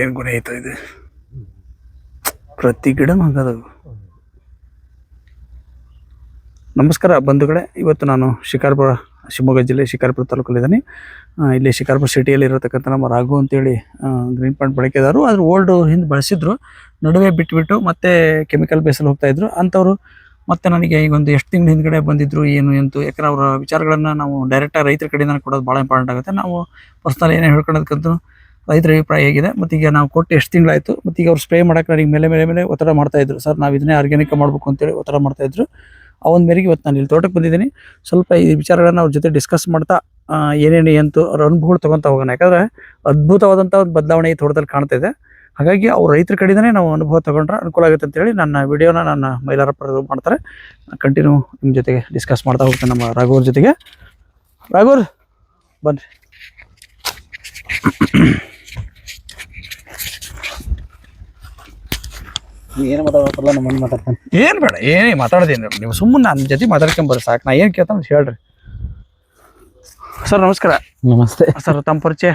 ಏನು ಗುಣ ಐತೋ ಇದು? ಪ್ರತಿ ಗಿಡ ನಮಸ್ಕಾರ ಬಂಧುಗಳೇ, ಇವತ್ತು ನಾನು ಶಿಕಾರ್ಪುರ, ಶಿವಮೊಗ್ಗ ಜಿಲ್ಲೆ ಶಿಕಾರ್ಪುರ ತಾಲೂಕಲ್ಲಿದ್ದೀನಿ. ಇದ್ದೀನಿ ಇಲ್ಲಿ ಶಿಕಾರ್ಪುರ ಸಿಟಿಯಲ್ಲಿ ಇರತಕ್ಕಂಥ ನಮ್ಮ ರಾಘು ಅಂತೇಳಿ ಗ್ರೀನ್ ಪಾಯಿಂಟ್ ಬಳಕೆದಾರರು. ಆದರೆ ಓಲ್ಡ್ ಹಿಂದೆ ಬಳಸಿದ್ರು. ನಡುವೆ ಬಿಟ್ಬಿಟ್ಟು ಮತ್ತೆ ಕೆಮಿಕಲ್ ಬೇಸಲ್ಲಿ ಹೋಗ್ತಾ ಇದ್ರು. ಅಂಥವ್ರು ಮತ್ತೆ ನನಗೆ ಈಗ ಒಂದು ಎಷ್ಟು ತಿಂಗಳ ಹಿಂದ್ಗಡೆ ಬಂದಿದ್ರು, ಏನು, ಎಂತು, ಯಾಕಂದ್ರೆ ಅವರ ವಿಚಾರಗಳನ್ನು ನಾವು ಡೈರೆಕ್ಟಾಗಿ ರೈತರ ಕಡೆಯಿಂದ ಕೊಡೋದು ಭಾಳ ಇಂಪಾರ್ಟೆಂಟ್ ಆಗುತ್ತೆ. ನಾವು ಪರ್ಸ್ನಲ್ ಏನೇ ಹೇಳ್ಕೊಳ್ಳೋದಕ್ಕಂತೂ ರೈತರ ಅಭಿಪ್ರಾಯ ಹೇಗಿದೆ. ಮತ್ತು ಈಗ ನಾವು ಕೊಟ್ಟು ಎಷ್ಟು ತಿಂಗಳಾಯಿತು, ಮತ್ತು ಈಗ ಅವ್ರು ಸ್ಪ್ರೇ ಮಾಡಕ್ಕೆ ನನಗೆ ಮೇಲೆ ಮೇಲೆ ಮೇಲೆ ಒತ್ತಡ ಮಾಡ್ತಾಯಿದ್ರು ಸರ್, ನಾವು ಇದನ್ನೇ ಆರ್ಗ್ಯಾನಿಕ್ ಮಾಡಬೇಕು ಅಂತೇಳಿ ಒತ್ತಡ ಮಾಡ್ತಾಯಿದ್ರು ಆ ಒಂದು ಮೇರೆಗೆ ಇವತ್ತು ನಾನು ಇಲ್ಲಿ ತೋಟಕ್ಕೆ ಬಂದಿದ್ದೀನಿ. ಸ್ವಲ್ಪ ಈ ವಿಚಾರಗಳನ್ನ ಅವ್ರ ಜೊತೆ ಡಿಸ್ಕಸ್ ಮಾಡ್ತಾ ಏನೇನು ಎಂತು ಅವ್ರ ಅನುಭವಗಳು ತಗೊಂತ ಹೋಗೋಣ. ಯಾಕಂದ್ರೆ ಅದ್ಭುತವಾದಂಥ ಒಂದು ಬದಲಾವಣೆ ಈ ತೋಟದಲ್ಲಿ ಕಾಣ್ತಾ ಇದೆ. ಹಾಗಾಗಿ ಅವ್ರ ರೈತರ ಕಡೆಯಿಂದನೇ ನಾವು ಅನುಭವ ತಗೊಂಡ್ರೆ ಅನುಕೂಲ ಆಗುತ್ತೆ ಅಂತೇಳಿ ನನ್ನ ವಿಡಿಯೋನ ನನ್ನ ಮೈಲಾರಪ್ಪರು ಮಾಡ್ತಾರೆ. ಕಂಟಿನ್ಯೂ ನಿಮ್ಮ ಜೊತೆಗೆ ಡಿಸ್ಕಸ್ ಮಾಡ್ತಾ ಹೋಗ್ತೇನೆ ನಮ್ಮ ರಾಘವ್ರ ಜೊತೆಗೆ. ರಾಘವ್ರ, ಬನ್ರಿ. ಏನು ನಮ್ಮ ಮಾತಾಡ್ತಾನೆ. ಏನು ಬೇಡ ಏನೇ ಮಾತಾಡೋದೇನು ನೀವು ಸುಮ್ಮನೆ ನನ್ನ ಜೊತೆ ಮಾತಾಡ್ಕೊಂಬರ್ರಿ ಸಾಕು. ನಾ ಏನು ಕೇಳ್ತಾನೆ ಹೇಳ್ರಿ. ಸರ್ ನಮಸ್ಕಾರ. ನಮಸ್ತೆ. ಸರ್ ತಮ್ಮ ಪರಿಚಯ?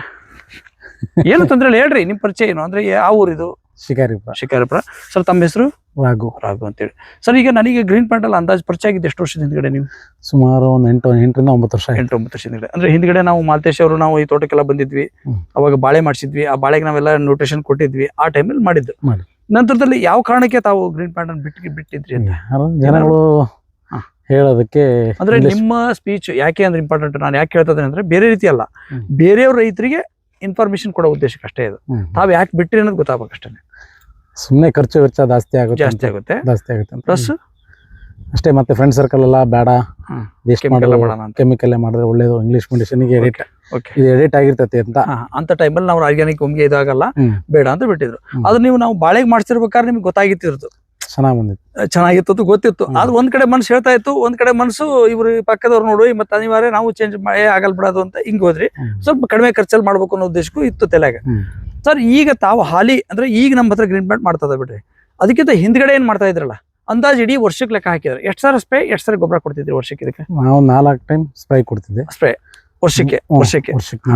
ಏನು ತೊಂದ್ರೆ ಇಲ್ಲ ಹೇಳ್ರಿ. ನಿಮ್ಮ ಪರಿಚಯ ಏನು? ಅಂದ್ರೆ ಯಾವ ಊರಿದು ಶಿಕಾರಿಪುರ. ಶಿಕಾರಿಪುರ. ಸರ್ ತಮ್ಮ ಹೆಸರು? ರಾಘು. ರಾಘು ಅಂತೇಳಿ. ಸರ್ ಈಗ ನನಗೆ ಗ್ರೀನ್ ಪ್ಯಾಂಟ್ ಅಲ್ಲಿ ಅಂದಾಜು ಪರಿಚಯ ಆಗಿದೆ ಎಷ್ಟು ವರ್ಷದ ಹಿಂದ್ಗಡೆ ನೀವು? ಸುಮಾರು ಒಂದು ಎಂಟು ಎಂಟರಿಂದ ಒಂಬತ್ತು ವರ್ಷ ಎಂಟು ಒಂಬತ್ತು ವರ್ಷದ ಹಿಂದ್ಗಡೆ. ಅಂದ್ರೆ ಹಿಂದ್ಗಡೆ ನಾವು ಮಾಲ್ತೇಶ್ ಅವರು ನಾವು ಈ ತೋಟಕ್ಕೆಲ್ಲ ಬಂದಿದ್ವಿ. ಅವಾಗ ಬಾಳೆ ಮಾಡಿಸಿದ್ವಿ. ಆ ಬಾಳೆಗೆ ನಾವೆಲ್ಲ ನ್ಯೂಟ್ರಿಷನ್ ಕೊಟ್ಟಿದ್ವಿ. ಆ ಟೈಮಲ್ಲಿ ಮಾಡಿದ್ದು. ಮಾಡಿ. ನಂತರದಲ್ಲಿ ಯಾವ ಕಾರಣಕ್ಕೆ ತಾವು ಗ್ರೀನ್ ಪ್ಯಾಂಟ್ ಅನ್ನು ಬಿಟ್ಟು ಬಿಟ್ಟಿದ್ರಿ ಅಂತ ಜನಗಳು. ಹೇಳೋದಕ್ಕೆ ಅಂದ್ರೆ ನಿಮ್ಮ ಸ್ಪೀಚ್ ಯಾಕೆ ಅಂದ್ರೆ ಇಂಪಾರ್ಟೆಂಟ್ ನಾನು ಯಾಕೆ ಹೇಳ್ತಾ ಇದ್ದೇನೆ ಅಂದ್ರೆ ಬೇರೆ ರೀತಿ ಅಲ್ಲ. ಬೇರೆಯವ್ರ ರೈತರಿಗೆ ಇನ್ಫಾರ್ಮೇಶನ್ ಕೊಡೋ ಉದ್ದೇಶಕ್ಕೆ ಅಷ್ಟೇ ಇದು ತಾವು ಯಾಕೆ ಬಿಟ್ರಿ ಅನ್ನೋದು ಗೊತ್ತಾಗಬೇಕು ಅಷ್ಟೇ ಸುಮ್ಮನೆ ಖರ್ಚು ವೆಚ್ಚ ಜಾಸ್ತಿ ಆಗುತ್ತೆ ಜಾಸ್ತಿ ಆಗುತ್ತೆ ಜಾಸ್ತಿ ಆಗುತ್ತೆ. ಪ್ಲಸ್ ಅಷ್ಟೇ ಮತ್ತೆ ಫ್ರೆಂಡ್ ಸರ್ಕಲ್ ಎಲ್ಲ ಬೇಡ. ವೇಸ್ಟ್ ಮಾಡೋಣ. ಕೆಮಿಕಲ್ ಮಾಡಿದ್ರೆ ಒಳ್ಳೇದು ಇಂಗ್ಲೀಷ್ ಮೆಡಿಸಿನ್ಗೆ ಎಡಿಟ್ ಓಕೆ ಇದು ಎಡಿಟ್ ಆಗಿರ್ತೈತಿ ಅಂತ. ಅಂತ ಟೈಮಲ್ಲಿ ನಾವು ಆರ್ಗ್ಯಾನಿಕ್ ಒಮ್ಗೆ ಇದಾಗಲ್ಲ ಬೇಡ ಅಂತ ಬಿಟ್ಟಿದ್ರು. ಅದು ನೀವು ನಾವು ಬಾಳೆಗೆ ಮಾಡಿಸಿರ್ಬೇಕಾದ್ರೆ ನಿಮ್ಗೆ ಗೊತ್ತಾಗಿತ್ತಿರ್ತು ಚೆನ್ನಾಗಿ ಬಂದಿತ್ತು. ಚೆನ್ನಾಗಿತ್ತು ಗೊತ್ತಿತ್ತು. ಆದ್ರೆ ಅದು ಒಂದ್ ಕಡೆ ಮನ್ಸು ಹೇಳ್ತಾ ಇತ್ತು ಒಂದ್ ಕಡೆ ಮನ್ಸು ಇವ್ರು ಪಕ್ಕದವ್ರು ನೋಡು ಮತ್ತೆ ಅನಿವಾರ್ಯ ನಾವು ಚೇಂಜ್ ಮಾಡಿ ಆಗಲ್ ಬಿಡೋದು ಅಂತ ಹಿಂಗ್ ಹೋದ್ರಿ. ಸ್ವಲ್ಪ ಕಡಿಮೆ ಖರ್ಚಲ್ಲಿ ಮಾಡ್ಬೇಕು ಅನ್ನೋ ಉದ್ದೇಶಕ್ಕೂ ಇತ್ತು ತಲೆಯಾಗ. ಸರ್ ಈಗ ತಾವು ಹಾಲಿ ಅಂದ್ರೆ ಈಗ ನಮ್ಮ ಹತ್ರ ಗ್ರೀನ್ ಪ್ಯಾಂಟ್ ಮಾಡ್ತದ ಬಿಡ್ರಿ. ಅದಕ್ಕಿಂತ ಹಿಂದ್ಗಡೆ ಏನ್ ಮಾಡ್ತಾ ಇದ್ರಲ್ಲ? ಅಂದಾಜ್ ಇಡೀ ವರ್ಷಕ್ಕೆ ಲೆಕ್ಕ ಹಾಕಿದ್ರೆ. ಎಷ್ಟು ಸಾವಿರ ಸ್ಪ್ರೇ ಎಷ್ಟು ಸಾರಿ ಗೊಬ್ಬರ ಕೊಡ್ತಿದ್ರಿ ವರ್ಷಕ್ಕೆ ಇದಕ್ಕೆ? ನಾವು ನಾಲ್ಕು ಟೈಮ್ ಸ್ಪ್ರೇ ಕೊಡ್ತಿದ್ದೆ. ಸ್ಪ್ರೇ ವರ್ಷಕ್ಕೆ ವರ್ಷಕ್ಕೆ. ವರ್ಷಕ್ಕೆ.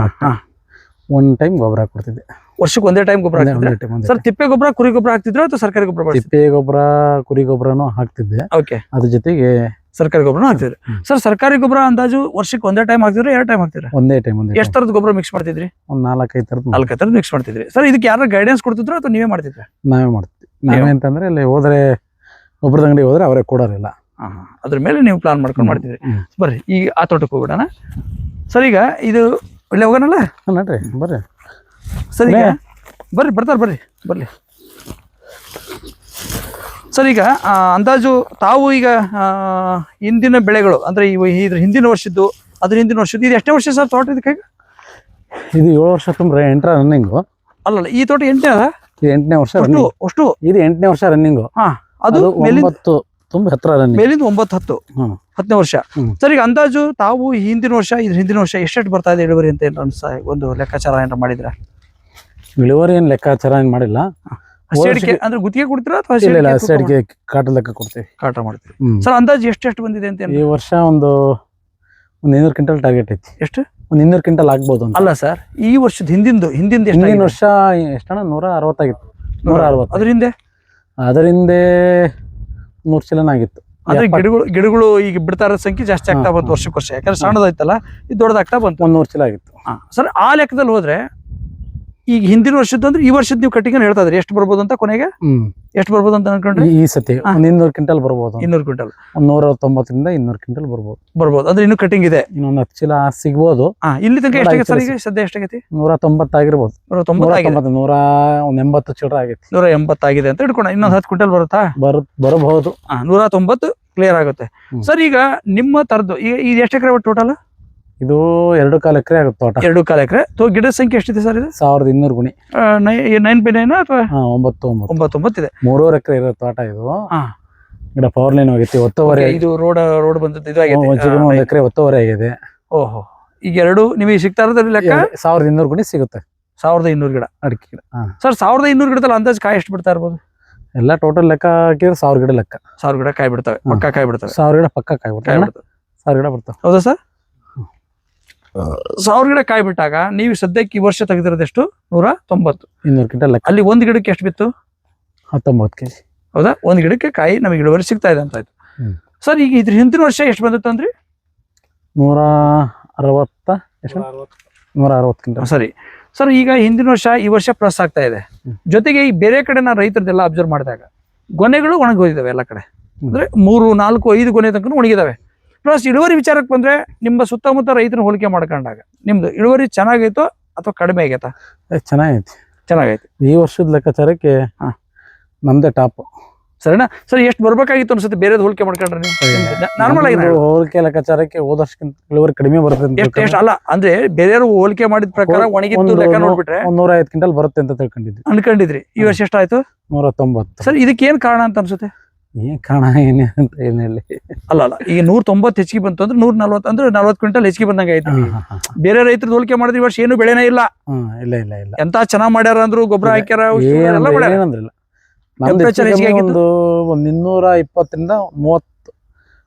ಒಂದ್ ಟೈಮ್ ಗೊಬ್ಬರ ಕೊಡ್ತಿದ್ದೆ ವರ್ಷಕ್ಕೆ ಒಂದೇ ಟೈಮ್ ಗೊಬ್ಬರ ಸರ್ ತಿಪ್ಪೆ ಗೊಬ್ಬರ ಕುರಿ ಗೊಬ್ಬರ ಹಾಕ್ತಿದ್ರು ಅಥವಾ ಸರ್ಕಾರಿ ಗೊಬ್ಬರ ತಿಪ್ಪೆ ಗೊಬ್ಬರ ಕುರಿ ಗೊಬ್ಬರನು ಹಾಕ್ತಿದ್ದೆ. ಓಕೆ ಅದ್ರ ಜೊತೆಗೆ ಸರ್ಕಾರಿ ಗೊಬ್ಬರನು ಹಾಕ್ತಿದ್ರು. ಸರ್ ಸರ್ಕಾರಿ ಗೊಬ್ಬರ ಅಂದಾಜು ವರ್ಷಕ್ಕೆ ಒಂದೇ ಟೈಮ್ ಹಾಕ್ತಿದ್ರು ಎರಡು ಟೈಮ್ ಹಾಕ್ತಿದ್ರೆ? ಒಂದೇ ಟೈಮ್ ಒಂದೇ ಎಷ್ಟು ತರದ ಗೊಬ್ಬರ ಮಿಕ್ಸ್ ಮಾಡ್ತಿದ್ರಿ? ಒಂದ್ ನಾಲ್ಕೈದು ತರದ ನಾಲ್ಕೈದು ತರದ ಮಿಕ್ಸ್ ಮಾಡ್ತಿದ್ರಿ. ಸರ್ ಇದಕ್ಕೆ ಯಾರು ಗೈಡೆನ್ಸ್ ಕೊಡ್ತಿದ್ರು ಅಥವಾ ನೀವೇ ಮಾಡ್ತಿದ್ರೆ? ನಾವೇ ಮಾಡ್ತೀವಿ ನಾವೇ ಅಂತಂದ್ರೆ ಇಲ್ಲಿ ಹೋದ್ರೆ ಗೊಬ್ಬರದ ಅಂಗಡಿ ಹೋದ್ರೆ ಅವರೇ ಕೊಡೋರಿಲ್ಲ. ಅದ್ರ ಮೇಲೆ ನೀವು ಪ್ಲಾನ್ ಮಾಡ್ಕೊಂಡು ಮಾಡ್ತಿದ್ರಿ. ಬರ್ರಿ ಈಗ ಆ ತೋಟಕ್ಕೆ ಹೋಗ್ಬಿಡೋಣ. ಸರಿ ಈಗ ಇದು ಒಳ್ಳೆ ಹೋಗೋಣಲ್ಲ? ನೋಡ್ರಿ ಬರ್ರಿ. ಸರಿ ಈಗ ಬರ್ರಿ ಬರ್ತಾರೆ ಬರ್ರಿ ಬರಲಿ. ಸರ್ ಈಗ ಅಂದಾಜು ತಾವು ಈಗ ಹಿಂದಿನ ಬೆಳೆಗಳು ಅಂದ್ರೆ ಇವು ಇದ್ರ ಹಿಂದಿನ ವರ್ಷದ್ದು ಅದ್ರ ಹಿಂದಿನ ವರ್ಷದ್ದು ಇದು ಎಷ್ಟೇ ವರ್ಷ ಸರ್ ತೋಟ ಇದಕ್ಕೆ ಇದು ಏಳು ವರ್ಷ ತುಂಬ ಎಂಟರ ರನ್ನಿಂಗು ಅಲ್ಲಲ್ಲ ಈ ತೋಟ ಎಂಟನೇ ಅದ ಇದು ಎಂಟನೇ ವರ್ಷ ಅಷ್ಟು ಅಷ್ಟು. ಇದು ಎಂಟನೇ ವರ್ಷ ರನ್ನಿಂಗು ಹಾ ಅದು ಒಂಬತ್ತು ತುಂಬ ಹತ್ರ ಮೇಲಿಂದ ಒಂಬತ್ತು ಹತ್ತು. ಹತ್ತನೇ ವರ್ಷ. ಸರ್ ಈಗ ಅಂದಾಜು ತಾವು ಈ ಹಿಂದಿನ ವರ್ಷ ಇದ್ರ ಹಿಂದಿನ ವರ್ಷ ಎಷ್ಟೆಷ್ಟು ಬರ್ತಾ ಇದೆ ಇಳುವರಿ ಅಂತ ಏನು ಅನ್ಸ ಒಂದು ಲೆಕ್ಕಾಚಾರ ಏನಾರ ಮಾಡಿದ್ರ? ಇಳುವರಿ ಏನು ಲೆಕ್ಕಾಚಾರ ಏನು ಮಾಡಿಲ್ಲ. ಅಂದ್ರೆ ಗುತ್ತಿಗೆ ಕೊಡ್ತೀರಾ ಅಥವಾ ಇಲ್ಲ ಅಡಿಕೆ ಕಾಟ ಲೆಕ್ಕ ಕೊಡ್ತೀವಿ. ಕಾಟ ಮಾಡ್ತೀವಿ ಸರ್ ಅಂದಾಜು ಎಷ್ಟೆಷ್ಟು ಬಂದಿದೆ ಅಂತ ಈ ವರ್ಷ ಒಂದು ಒಂದು ಇನ್ನೂರು ಕ್ವಿಂಟಲ್ ಟಾರ್ಗೆಟ್ ಐತಿ. ಎಷ್ಟು? ಒಂದು ಇನ್ನೂರು ಕ್ವಿಂಟಲ್ ಆಗ್ಬೋದು ಅಲ್ಲ ಸರ್ ಈ ವರ್ಷದ ಹಿಂದಿಂದು ಹಿಂದಿಂದ ಹಿಂದಿನ ವರ್ಷ ಎಷ್ಟಣ್ಣ? ನೂರ ಅರವತ್ತಾಗಿತ್ತು ನೂರ ಅರವತ್ತು. ಅದರಿಂದ ಅದರಿಂದ ನೂರು ಚಲನ ಆಗಿತ್ತು. ಅಂದ್ರೆ ಗಿಡಗಳು ಗಿಡಗಳು ಈಗ ಬಿಡ್ತಾ ಇರೋ ಸಂಖ್ಯೆ ಜಾಸ್ತಿ ಆಗ್ತಾ ಬಂತು ವರ್ಷಕ್ಕೆ ವರ್ಷ ಯಾಕಂದ್ರೆ ಸಣ್ಣದಾಯ್ತಲ್ಲ ಇದು ದೊಡ್ಡದಾಗ್ತಾ ಬಂತು. ಒಂದ್ ನೂರು ಚೀಲ ಆಗಿತ್ತು. ಸರ್ ಆ ಲೆಕ್ಕದಲ್ಲಿ ಹೋದ್ರೆ ಈಗ ಹಿಂದಿನ ವರ್ಷದ್ದು ಅಂದ್ರೆ ಈ ವರ್ಷದ ನೀವು ಕಟ್ಟಿಗೆ ಹೇಳ್ತಾ ಇದ್ರಿ? ಎಷ್ಟು ಬರ್ಬೋದು ಅಂತ ಕೊನೆಗೆ? ಎಷ್ಟು ಬರ್ಬೋದು ಅಂತ ಅನ್ಕೊಂಡ್ರಿ? ಈ- ಸತಿ. ಒಂದ್ ಇನ್ನೂರು ಕ್ವಿಂಟಲ್ ಬರ್ಬೋದು. ಇನ್ನೂರು ಕ್ವಿಂಟಲ್. ಒಂದ್ ನೂರ ತೊಂಬತ್ತರಿಂದ ಇನ್ನೂರು ಕ್ವಿಂಟಲ್ ಬರ್ಬೋದು. ಬರ್ಬೋದು. ಅಂದ್ರೆ ಇನ್ನೂ ಕಟಿಂಗ್ ಇದೆ? ಇನ್ನೊಂದು ಹತ್ತು ಚೀಲ ಸಿಗ್ಬೋದು. ಇಲ್ಲಿ ತನಕ ಎಷ್ಟಾಗೈತೆ ಸರ್ ಈಗ? ಸದ್ಯ ಎಷ್ಟಾಗೈತಿ? ನೂರ ತೊಂಬತ್ತಾಗಿರ್ಬೋದು ನೂರ ತೊಂಬತ್ತ ನೂರ ಒಂದ್ ಎಂಬತ್ತು ಚೀಲ ಆಗೈತಿ ನೂರ ಎಂಬತ್ತಾಗಿದೆ ಅಂತ ಇಟ್ಕೊಂಡ ಇನ್ನೊಂದು ಹತ್ತು ಕ್ವಿಂಟಲ್ ಬರುತ್ತಾ? ಬರ್ ಬರಬಹುದು. ನೂರ ತೊಂಬತ್ತು ಕ್ಲಿಯರ್ ಆಗುತ್ತೆ. ಸರ್ ಈಗ ನಿಮ್ಮ ತರದ್ದು ಈಗ ಇದು ಎಷ್ಟು ಎಕರೆ ಟೋಟಲ್ ಇದು ಎರಡು ಕಾಲ ಎಕರೆ ಆಗುತ್ತೆ ತೋಟ. ಎರಡು ಕಾಲ ಎಕರೆ. ತೋ ಗಿಡ ಸಂಖ್ಯೆ ಎಷ್ಟಿದೆ ಸರ್ ಇದು? ಸಾವಿರದ ಇನ್ನೂರು ಗುಣಿ. ನೈನ್ ಬೈ ನೈನ್ ಅಥವಾ? ಒಂಬತ್ತು ಒಂಬತ್ತು ಒಂಬತ್ತೊಂಬತ್ತು ಇದೆ. ಮೂರುವರೆ ಎಕರೆ ಇರೋ ತೋಟ ಇದು. ಗಿಡ ಪವರ್ ಲೈನ್ ಹೋಗೈತಿ ಒತ್ತುವರೆ ಇದು ರೋಡ್ ರೋಡ್ ಬಂದದ್ದು ಇದು ಒಂದ್ ಒಂದ್ ಎಕರೆ ಒತ್ತುವರೆ ಆಗಿದೆ. ಓಹೋ. ಈಗ ಎರಡು ನಿಮಗೆ ಸಿಗ್ತಾ ಇರೋದ್ರಲ್ಲಿ ಲೆಕ್ಕ? ಸಾವಿರದ ಇನ್ನೂರು ಗುಣಿ ಸಿಗುತ್ತೆ. ಸಾವಿರದ ಇನ್ನೂರು ಗಿಡ ಅಡಿಕೆ ಗಿಡ. ಸರ್ ಸಾವಿರದ ಇನ್ನೂರು ಗಿಡದಲ್ಲಿ ಅಂದಾಜು ಕಾಯಿ ಎಷ್ಟು ಬಿಡ್ತಾ ಇರ್ಬೋದು? ಎಲ್ಲ ಟೋಟಲ್ ಲೆಕ್ಕ ಹಾಕಿದ್ರೆ ಸಾವಿರ ಗಿಡ ಲೆಕ್ಕ. ಸಾವಿರ ಗಿಡ ಕಾಯಿ ಬಿಡ್ತವೆ ಪಕ್ಕ ಕಾಯಿ ಬಿಡ್ತವೆ. ಸಾವಿರ ಗಿಡ ಪಕ್ಕ ಕಾಯಿ ಬಿಡ್ತಾವೆ ಬಿಡ್ತವೆ. ಸಾವಿರ ಗಿಡ ಬರ್ತಾವೆ ಹೌದಾ ಸರ್? ಸಾವಿರ ಗಿಡ ಕಾಯಿ ಬಿಟ್ಟಾಗ ನೀವು ಸದ್ಯಕ್ಕೆ ಈ ವರ್ಷ ತೆಗೆದಿರೋದೆಷ್ಟು? ನೂರ ತೊಂಬತ್ತು. ಇನ್ನೂರು ಲೆಕ್ಕ. ಅಲ್ಲಿ ಒಂದು ಗಿಡಕ್ಕೆ ಎಷ್ಟು ಬಿತ್ತು? ಹತ್ತೊಂಬತ್ತು ಕೆ ಜಿ ಹೌದಾ? ಒಂದು ಗಿಡಕ್ಕೆ ಕಾಯಿ ನಮಗೆ ಇಳುವರಿ ಸಿಗ್ತಾ ಇದೆ ಅಂತ ಆಯ್ತು. ಸರ್ ಈಗ ಇದ್ರ ಹಿಂದಿನ ವರ್ಷ ಎಷ್ಟು ಬಂದಿತ್ತು ಅಂದ್ರಿ? ನೂರ ಅರವತ್ತ ಎಷ್ಟು? ನೂರ ಅರವತ್ತು ಕಿಂತ ಸರಿ. ಸರ್ ಈಗ ಹಿಂದಿನ ವರ್ಷ ಈ ವರ್ಷ ಪ್ಲಸ್ ಆಗ್ತಾ ಇದೆ. ಜೊತೆಗೆ ಈ ಬೇರೆ ಕಡೆ ನಾನು ರೈತರದೆಲ್ಲ ಅಬ್ಸರ್ವ್ ಮಾಡಿದಾಗ ಗೊನೆಗಳು ಒಣಗೋಗಿದ್ದಾವೆ ಎಲ್ಲ ಕಡೆ. ಅಂದ್ರೆ ಮೂರು ನಾಲ್ಕು ಐದು ಗೊನೆ ತನಕ ಒಣಗಿದಾವೆ. ಪ್ಲಸ್ ಇಳುವರಿ ವಿಚಾರಕ್ಕೆ ಬಂದ್ರೆ ನಿಮ್ಮ ಸುತ್ತಮುತ್ತ ರೈತರು ಹೋಲಿಕೆ ಮಾಡ್ಕೊಂಡಾಗ ನಿಮ್ದು ಇಳುವರಿ ಚೆನ್ನಾಗೈತೋ ಅಥವಾ ಕಡಿಮೆ ಆಗೈತಾ? ಚೆನ್ನಾಗೈತಿ. ಚೆನ್ನಾಗೈತಿ. ಈ ವರ್ಷದ ಲೆಕ್ಕಾಚಾರಕ್ಕೆ ಹಾ. ನಮ್ದೇ ಟಾಪ್ ಸರಿನಾ? ಸರಿ ಎಷ್ಟು ಬರ್ಬೇಕಾಗಿತ್ತು ಅನ್ಸುತ್ತೆ? ಬೇರೆದು ಹೋಲಿಕೆ ಮಾಡ್ಕೊಂಡ್ರೆ ನೀವು? ನಾರ್ಮಲ್ ಆಗಿ ಹೋಲಿಕೆ ಲೆಕ್ಕಾಚಾರಕ್ಕೆ ಹೋದ ವರ್ಷಕ್ಕಿಂತ ಇಳುವರಿ ಕಡಿಮೆ ಬರುತ್ತೆ ಎಷ್ಟು ಅಲ್ಲ ಅಂದ್ರೆ ಬೇರೆಯವರು ಹೋಲಿಕೆ ಮಾಡಿದ ಪ್ರಕಾರ ಒಣಗಿತ್ತು ಲೆಕ್ಕ ನೋಡ್ಬಿಟ್ರೆ? ಒಂದ್ ನೂರ ಐದು ಕ್ವಿಂಟಲ್ ಬರುತ್ತೆ ಅಂತ ತಿಳ್ಕೊಂಡಿದ್ವಿ. ಅನ್ಕೊಂಡಿದ್ರಿ. ಈ ವರ್ಷ ಎಷ್ಟಾಯ್ತು ನೂರ ತೊಂಬತ್ತು ಸರ್ ಇದಕ್ಕೆ ಏನ್ ಕಾರಣ ಅಂತ ಅನ್ಸುತ್ತೆ? ಏನ್ ಕಾಣ ಏನೇ ಅಂತ ಏನ್ ಅಲ್ಲ ಅಲ್ಲ ಈಗ ನೂರ ತೊಂಬತ್ತು ಹೆಚ್ಚಿಗೆ ಬಂತು ಅಂದ್ರೆ ನೂರ ನಲ್ವತ್ತು ಅಂದ್ರೆ ನಲ್ವತ್ತು ಕ್ವಿಂಟಲ್ ಹೆಚ್ಚಿಗೆ ಬಂದಂಗ ಆಯ್ತು. ಬೇರೆ ರೈತರು ಹೋಲಿಕೆ ಮಾಡಿದ್ರೆ ಈ ವರ್ಷ ಏನು ಬೆಳೆನೇ ಇಲ್ಲ ಇಲ್ಲ ಇಲ್ಲ ಇಲ್ಲ ಎಂತ ಚೆನ್ನಾಗ್ ಮಾಡ್ಯಾರ ಅಂದ್ರು ಗೊಬ್ಬರ. ಹಾಕ್ಯಾರ. ಏನಂದ್ರಿಲ್ಲ? ಒಂದು ಒಂದ್ ಇನ್ನೂರ ಇಪ್ಪತ್ತರಿಂದ ಮೂವತ್ತು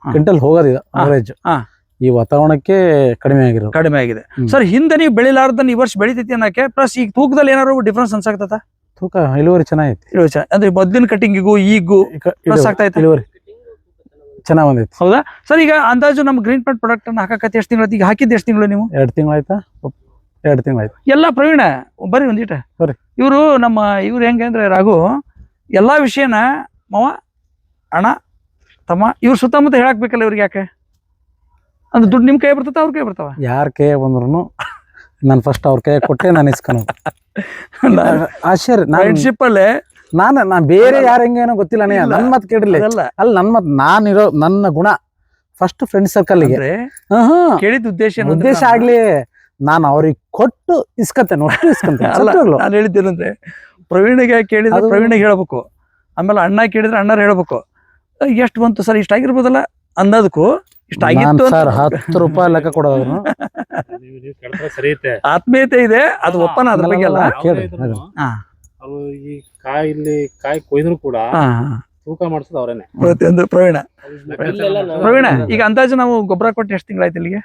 ಕ್ವಿಂಟಲ್ ಹೋಗೋದಿದೆ ಅವರೇಜ್ ಹಾ. ಈ ವಾತಾವರಣಕ್ಕೆ ಕಡಿಮೆ ಆಗಿರೋದು ಕಡಿಮೆ ಆಗಿದೆ. ಸರ್ ಹಿಂದೆ ನೀವು ಬೆಳಿಲಾರ್ದನ್ನ ಈ ವರ್ಷ ಬೆಳಿತೈತಿ ಅನ್ನಕ್ಕೆ ಪ್ಲಸ್ ಈಗ ತೂಕದಲ್ಲಿ ಏನಾದ್ರು ಡಿಫ್ರೆನ್ಸ್ ಅನ್ಸಾಕ್ತದ ತೂಕ ಇಳುವರಿ ಚೆನ್ನಾಗೈತಿ. ಇಳುವರಿ ಚೆನ್ನಾಗಿ ಅಂದ್ರೆ ಮೊದ್ಲಿನ ಕಟಿಂಗಿಗೂ ಈಗೂ ಪ್ಲಸ್ ಆಗ್ತಾ ಇತ್ತು? ಇಳುವರಿ ಚೆನ್ನಾಗ್ ಬಂದೈತಿ. ಹೌದಾ? ಸರ್ ಈಗ ಅಂದಾಜು ನಮ್ಮ ಗ್ರೀನ್ ಪ್ಯಾಂಟ್ ಪ್ರಾಡಕ್ಟ್ ಅನ್ನು ಹಾಕಕ್ಕೆ ಎಷ್ಟು ತಿಂಗಳು ಈಗ ಹಾಕಿದ್ದು ಎಷ್ಟು ತಿಂಗಳು ನೀವು? ಎರಡು ತಿಂಗಳು ಆಯ್ತಾ? ಎರಡು ತಿಂಗಳು ಆಯ್ತು. ಎಲ್ಲ ಪ್ರವೀಣ ಬರ್ರಿ ಒಂದಿಟ ಸರಿ ಇವರು ನಮ್ಮ ಇವ್ರು ಹೆಂಗೆ ಅಂದ್ರೆ ರಾಘು ಎಲ್ಲಾ ವಿಷಯನ ಮಾವ ಅಣ್ಣ ತಮ್ಮ ಇವ್ರು ಸುತ್ತಮುತ್ತ ಹೇಳಾಕ್ಬೇಕಲ್ಲ ಇವ್ರಿಗೆ ಯಾಕೆ? ಅಂದ್ರೆ ದುಡ್ಡು ನಿಮ್ಮ ಕೈ ಬರ್ತದ ಅವ್ರ ಕೈ ಬರ್ತಾವ? ಯಾರ ಕೈ ಬಂದ್ರು ನಾನು ಫಸ್ಟ್ ಅವ್ರ ಕೈ ಕೊಟ್ಟೆ ನಾನು ಇಸ್ಕೊಳೋದು ಆಶ್ಚರ್ಯ ಫ್ರೆಂಡ್ಶಿಪ್ ಅಲ್ಲೇ ನಾನು ನಾನು ಬೇರೆ ಯಾರ ಹೆಂಗೇನೋ ಗೊತ್ತಿಲ್ಲ ಅಣ್ಣ ನನ್ನ ನನ್ ಮತ್ ಅದಲ್ಲ. ಅಲ್ಲ ನನ್ನ ಮತ್ ನಾನಿರೋ ನನ್ನ ಗುಣ ಫಸ್ಟ್ ಫ್ರೆಂಡ್ ಸರ್ಕಲ್ಗೆ ಕೇಳಿದ ಉದ್ದೇಶ ಉದ್ದೇಶ ಆಗ್ಲಿ ನಾನು ಅವ್ರಿಗೆ ಕೊಟ್ಟು ಇಸ್ಕತ್ತೆ ನೋಡಿ. ನಾನು ಹೇಳಿದ್ದೇನಂದ್ರೆ ಪ್ರವೀಣಿಗೆ ಕೇಳಿದ್ರೆ ಪ್ರವೀಣಿಗೆ ಹೇಳ್ಬೇಕು. ಆಮೇಲೆ ಅಣ್ಣ ಕೇಳಿದ್ರೆ ಅಣ್ಣ ಹೇಳ್ಬೇಕು. ಎಷ್ಟು ಬಂತು ಸರ್? ಇಷ್ಟ ಆಗಿರ್ಬೋದಲ್ಲ? ಅನ್ನೋದಕ್ಕೂ ಇಷ್ಟ ಆಗಿತ್ತು ಸರ್ ಹತ್ತು ರೂಪಾಯಿ ಲೆಕ್ಕ ಕೊಡೋದು ಆತ್ಮೀಯತೆ ಇದೆ ಅದು ಒಪ್ಪನ ಅದ್ರ ಬಗ್ಗೆ ಅಲ್ಲ. ಅವ್ರು ಈ ಕಾಯಿ ಇಲ್ಲಿ ಕಾಯಿ ಕೊಯ್ದ್ರು ಕೂಡ ಹಾ, ತೂಕ ಮಾಡಿಸೋದು ಅವರೇನೆ. ಪ್ರತಿಯೊಂದು ಪ್ರವೀಣ. ಪ್ರವೀಣ ಈಗ ಅಂದಾಜು ನಾವು ಗೊಬ್ಬರ ಕೊಟ್ಟು ಎಷ್ಟು ತಿಂಗಳಾಯ್ತು ಇಲ್ಲಿಗೆ?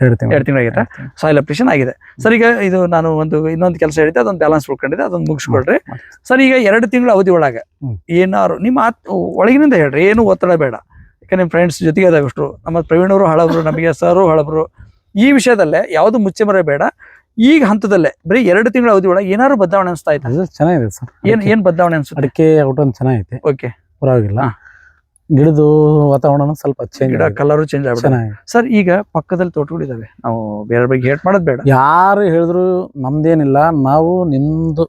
ಎರಡು ತಿಂಗಳು. ಎರಡು ತಿಂಗಳಾಗೈತಾ ಸಾಯಿಲ್ ಅಪ್ರೇಷನ್ ಆಗಿದೆ. ಸರ್ ಈಗ ಇದು ನಾನು ಒಂದು ಇನ್ನೊಂದು ಕೆಲಸ ಹೇಳಿದ್ದೆ ಅದೊಂದು ಬ್ಯಾಲೆನ್ಸ್ ಉಳ್ಕೊಂಡಿದೆ ಅದೊಂದು ಮುಗಿಸ್ಕೊಳ್ರಿ. ಸರ್ ಈಗ ಎರಡು ತಿಂಗಳ ಅವಧಿ ಒಳಗೆ ಏನಾರು ನಿಮ್ಮ ಆತ್ ಒಳಗಿನಿಂದ ಹೇಳ್ರಿ ಏನು ಒತ್ತಡ ಬೇಡ. ನಿಮ್ಮ ಫ್ರೆಂಡ್ಸ್ ಜೊತೆಗೆ ಅದಾಗಷ್ಟು ನಮ್ಮ ಪ್ರವೀಣ್ ಅವರು ಹಳಬ್ರು ನಮಗೆ ಸರು ಹಳಬರು ಈ ವಿಷಯದಲ್ಲೇ ಯಾವುದು ಮರ ಬೇಡ. ಈಗ ಹಂತದಲ್ಲೇ ಬರೀ ಎರಡು ತಿಂಗಳ ಅವಧಿ ಒಳಗೆ ಏನಾದ್ರು ಬದಲಾವಣೆ ಅನಿಸ್ತಾ ಇತ್ತು ಅದು ಚೆನ್ನಾಗಿದೆ ಸರ್. ಏನ್ ಏನ್ ಬದಲಾವಣೆ ಅನ್ಸುತ್ತೆ? ಅಡಿಕೆ ಔಟ್ ಒಂದು ಚೆನ್ನಾಗೈತೆ. ಓಕೆ. ಪರವಾಗಿಲ್ಲ. ಗಿಡದ ವಾತಾವರಣ ಸ್ವಲ್ಪ ಚೇಂಜ್ ಗಿಡ ಕಲರು ಚೇಂಜ್ ಆಗಿದೆ ಸರ್ ಈಗ ಪಕ್ಕದಲ್ಲಿ ತೋಟಗಳಿದಾವೆ ನಾವು ಬೇರೆ ಬಗ್ಗೆ ಹೇಟ್ ಮಾಡೋದು ಬೇಡ. ಯಾರು ಹೇಳಿದ್ರು ನಮ್ದೇನಿಲ್ಲ. ನಾವು ನಿಮ್ದು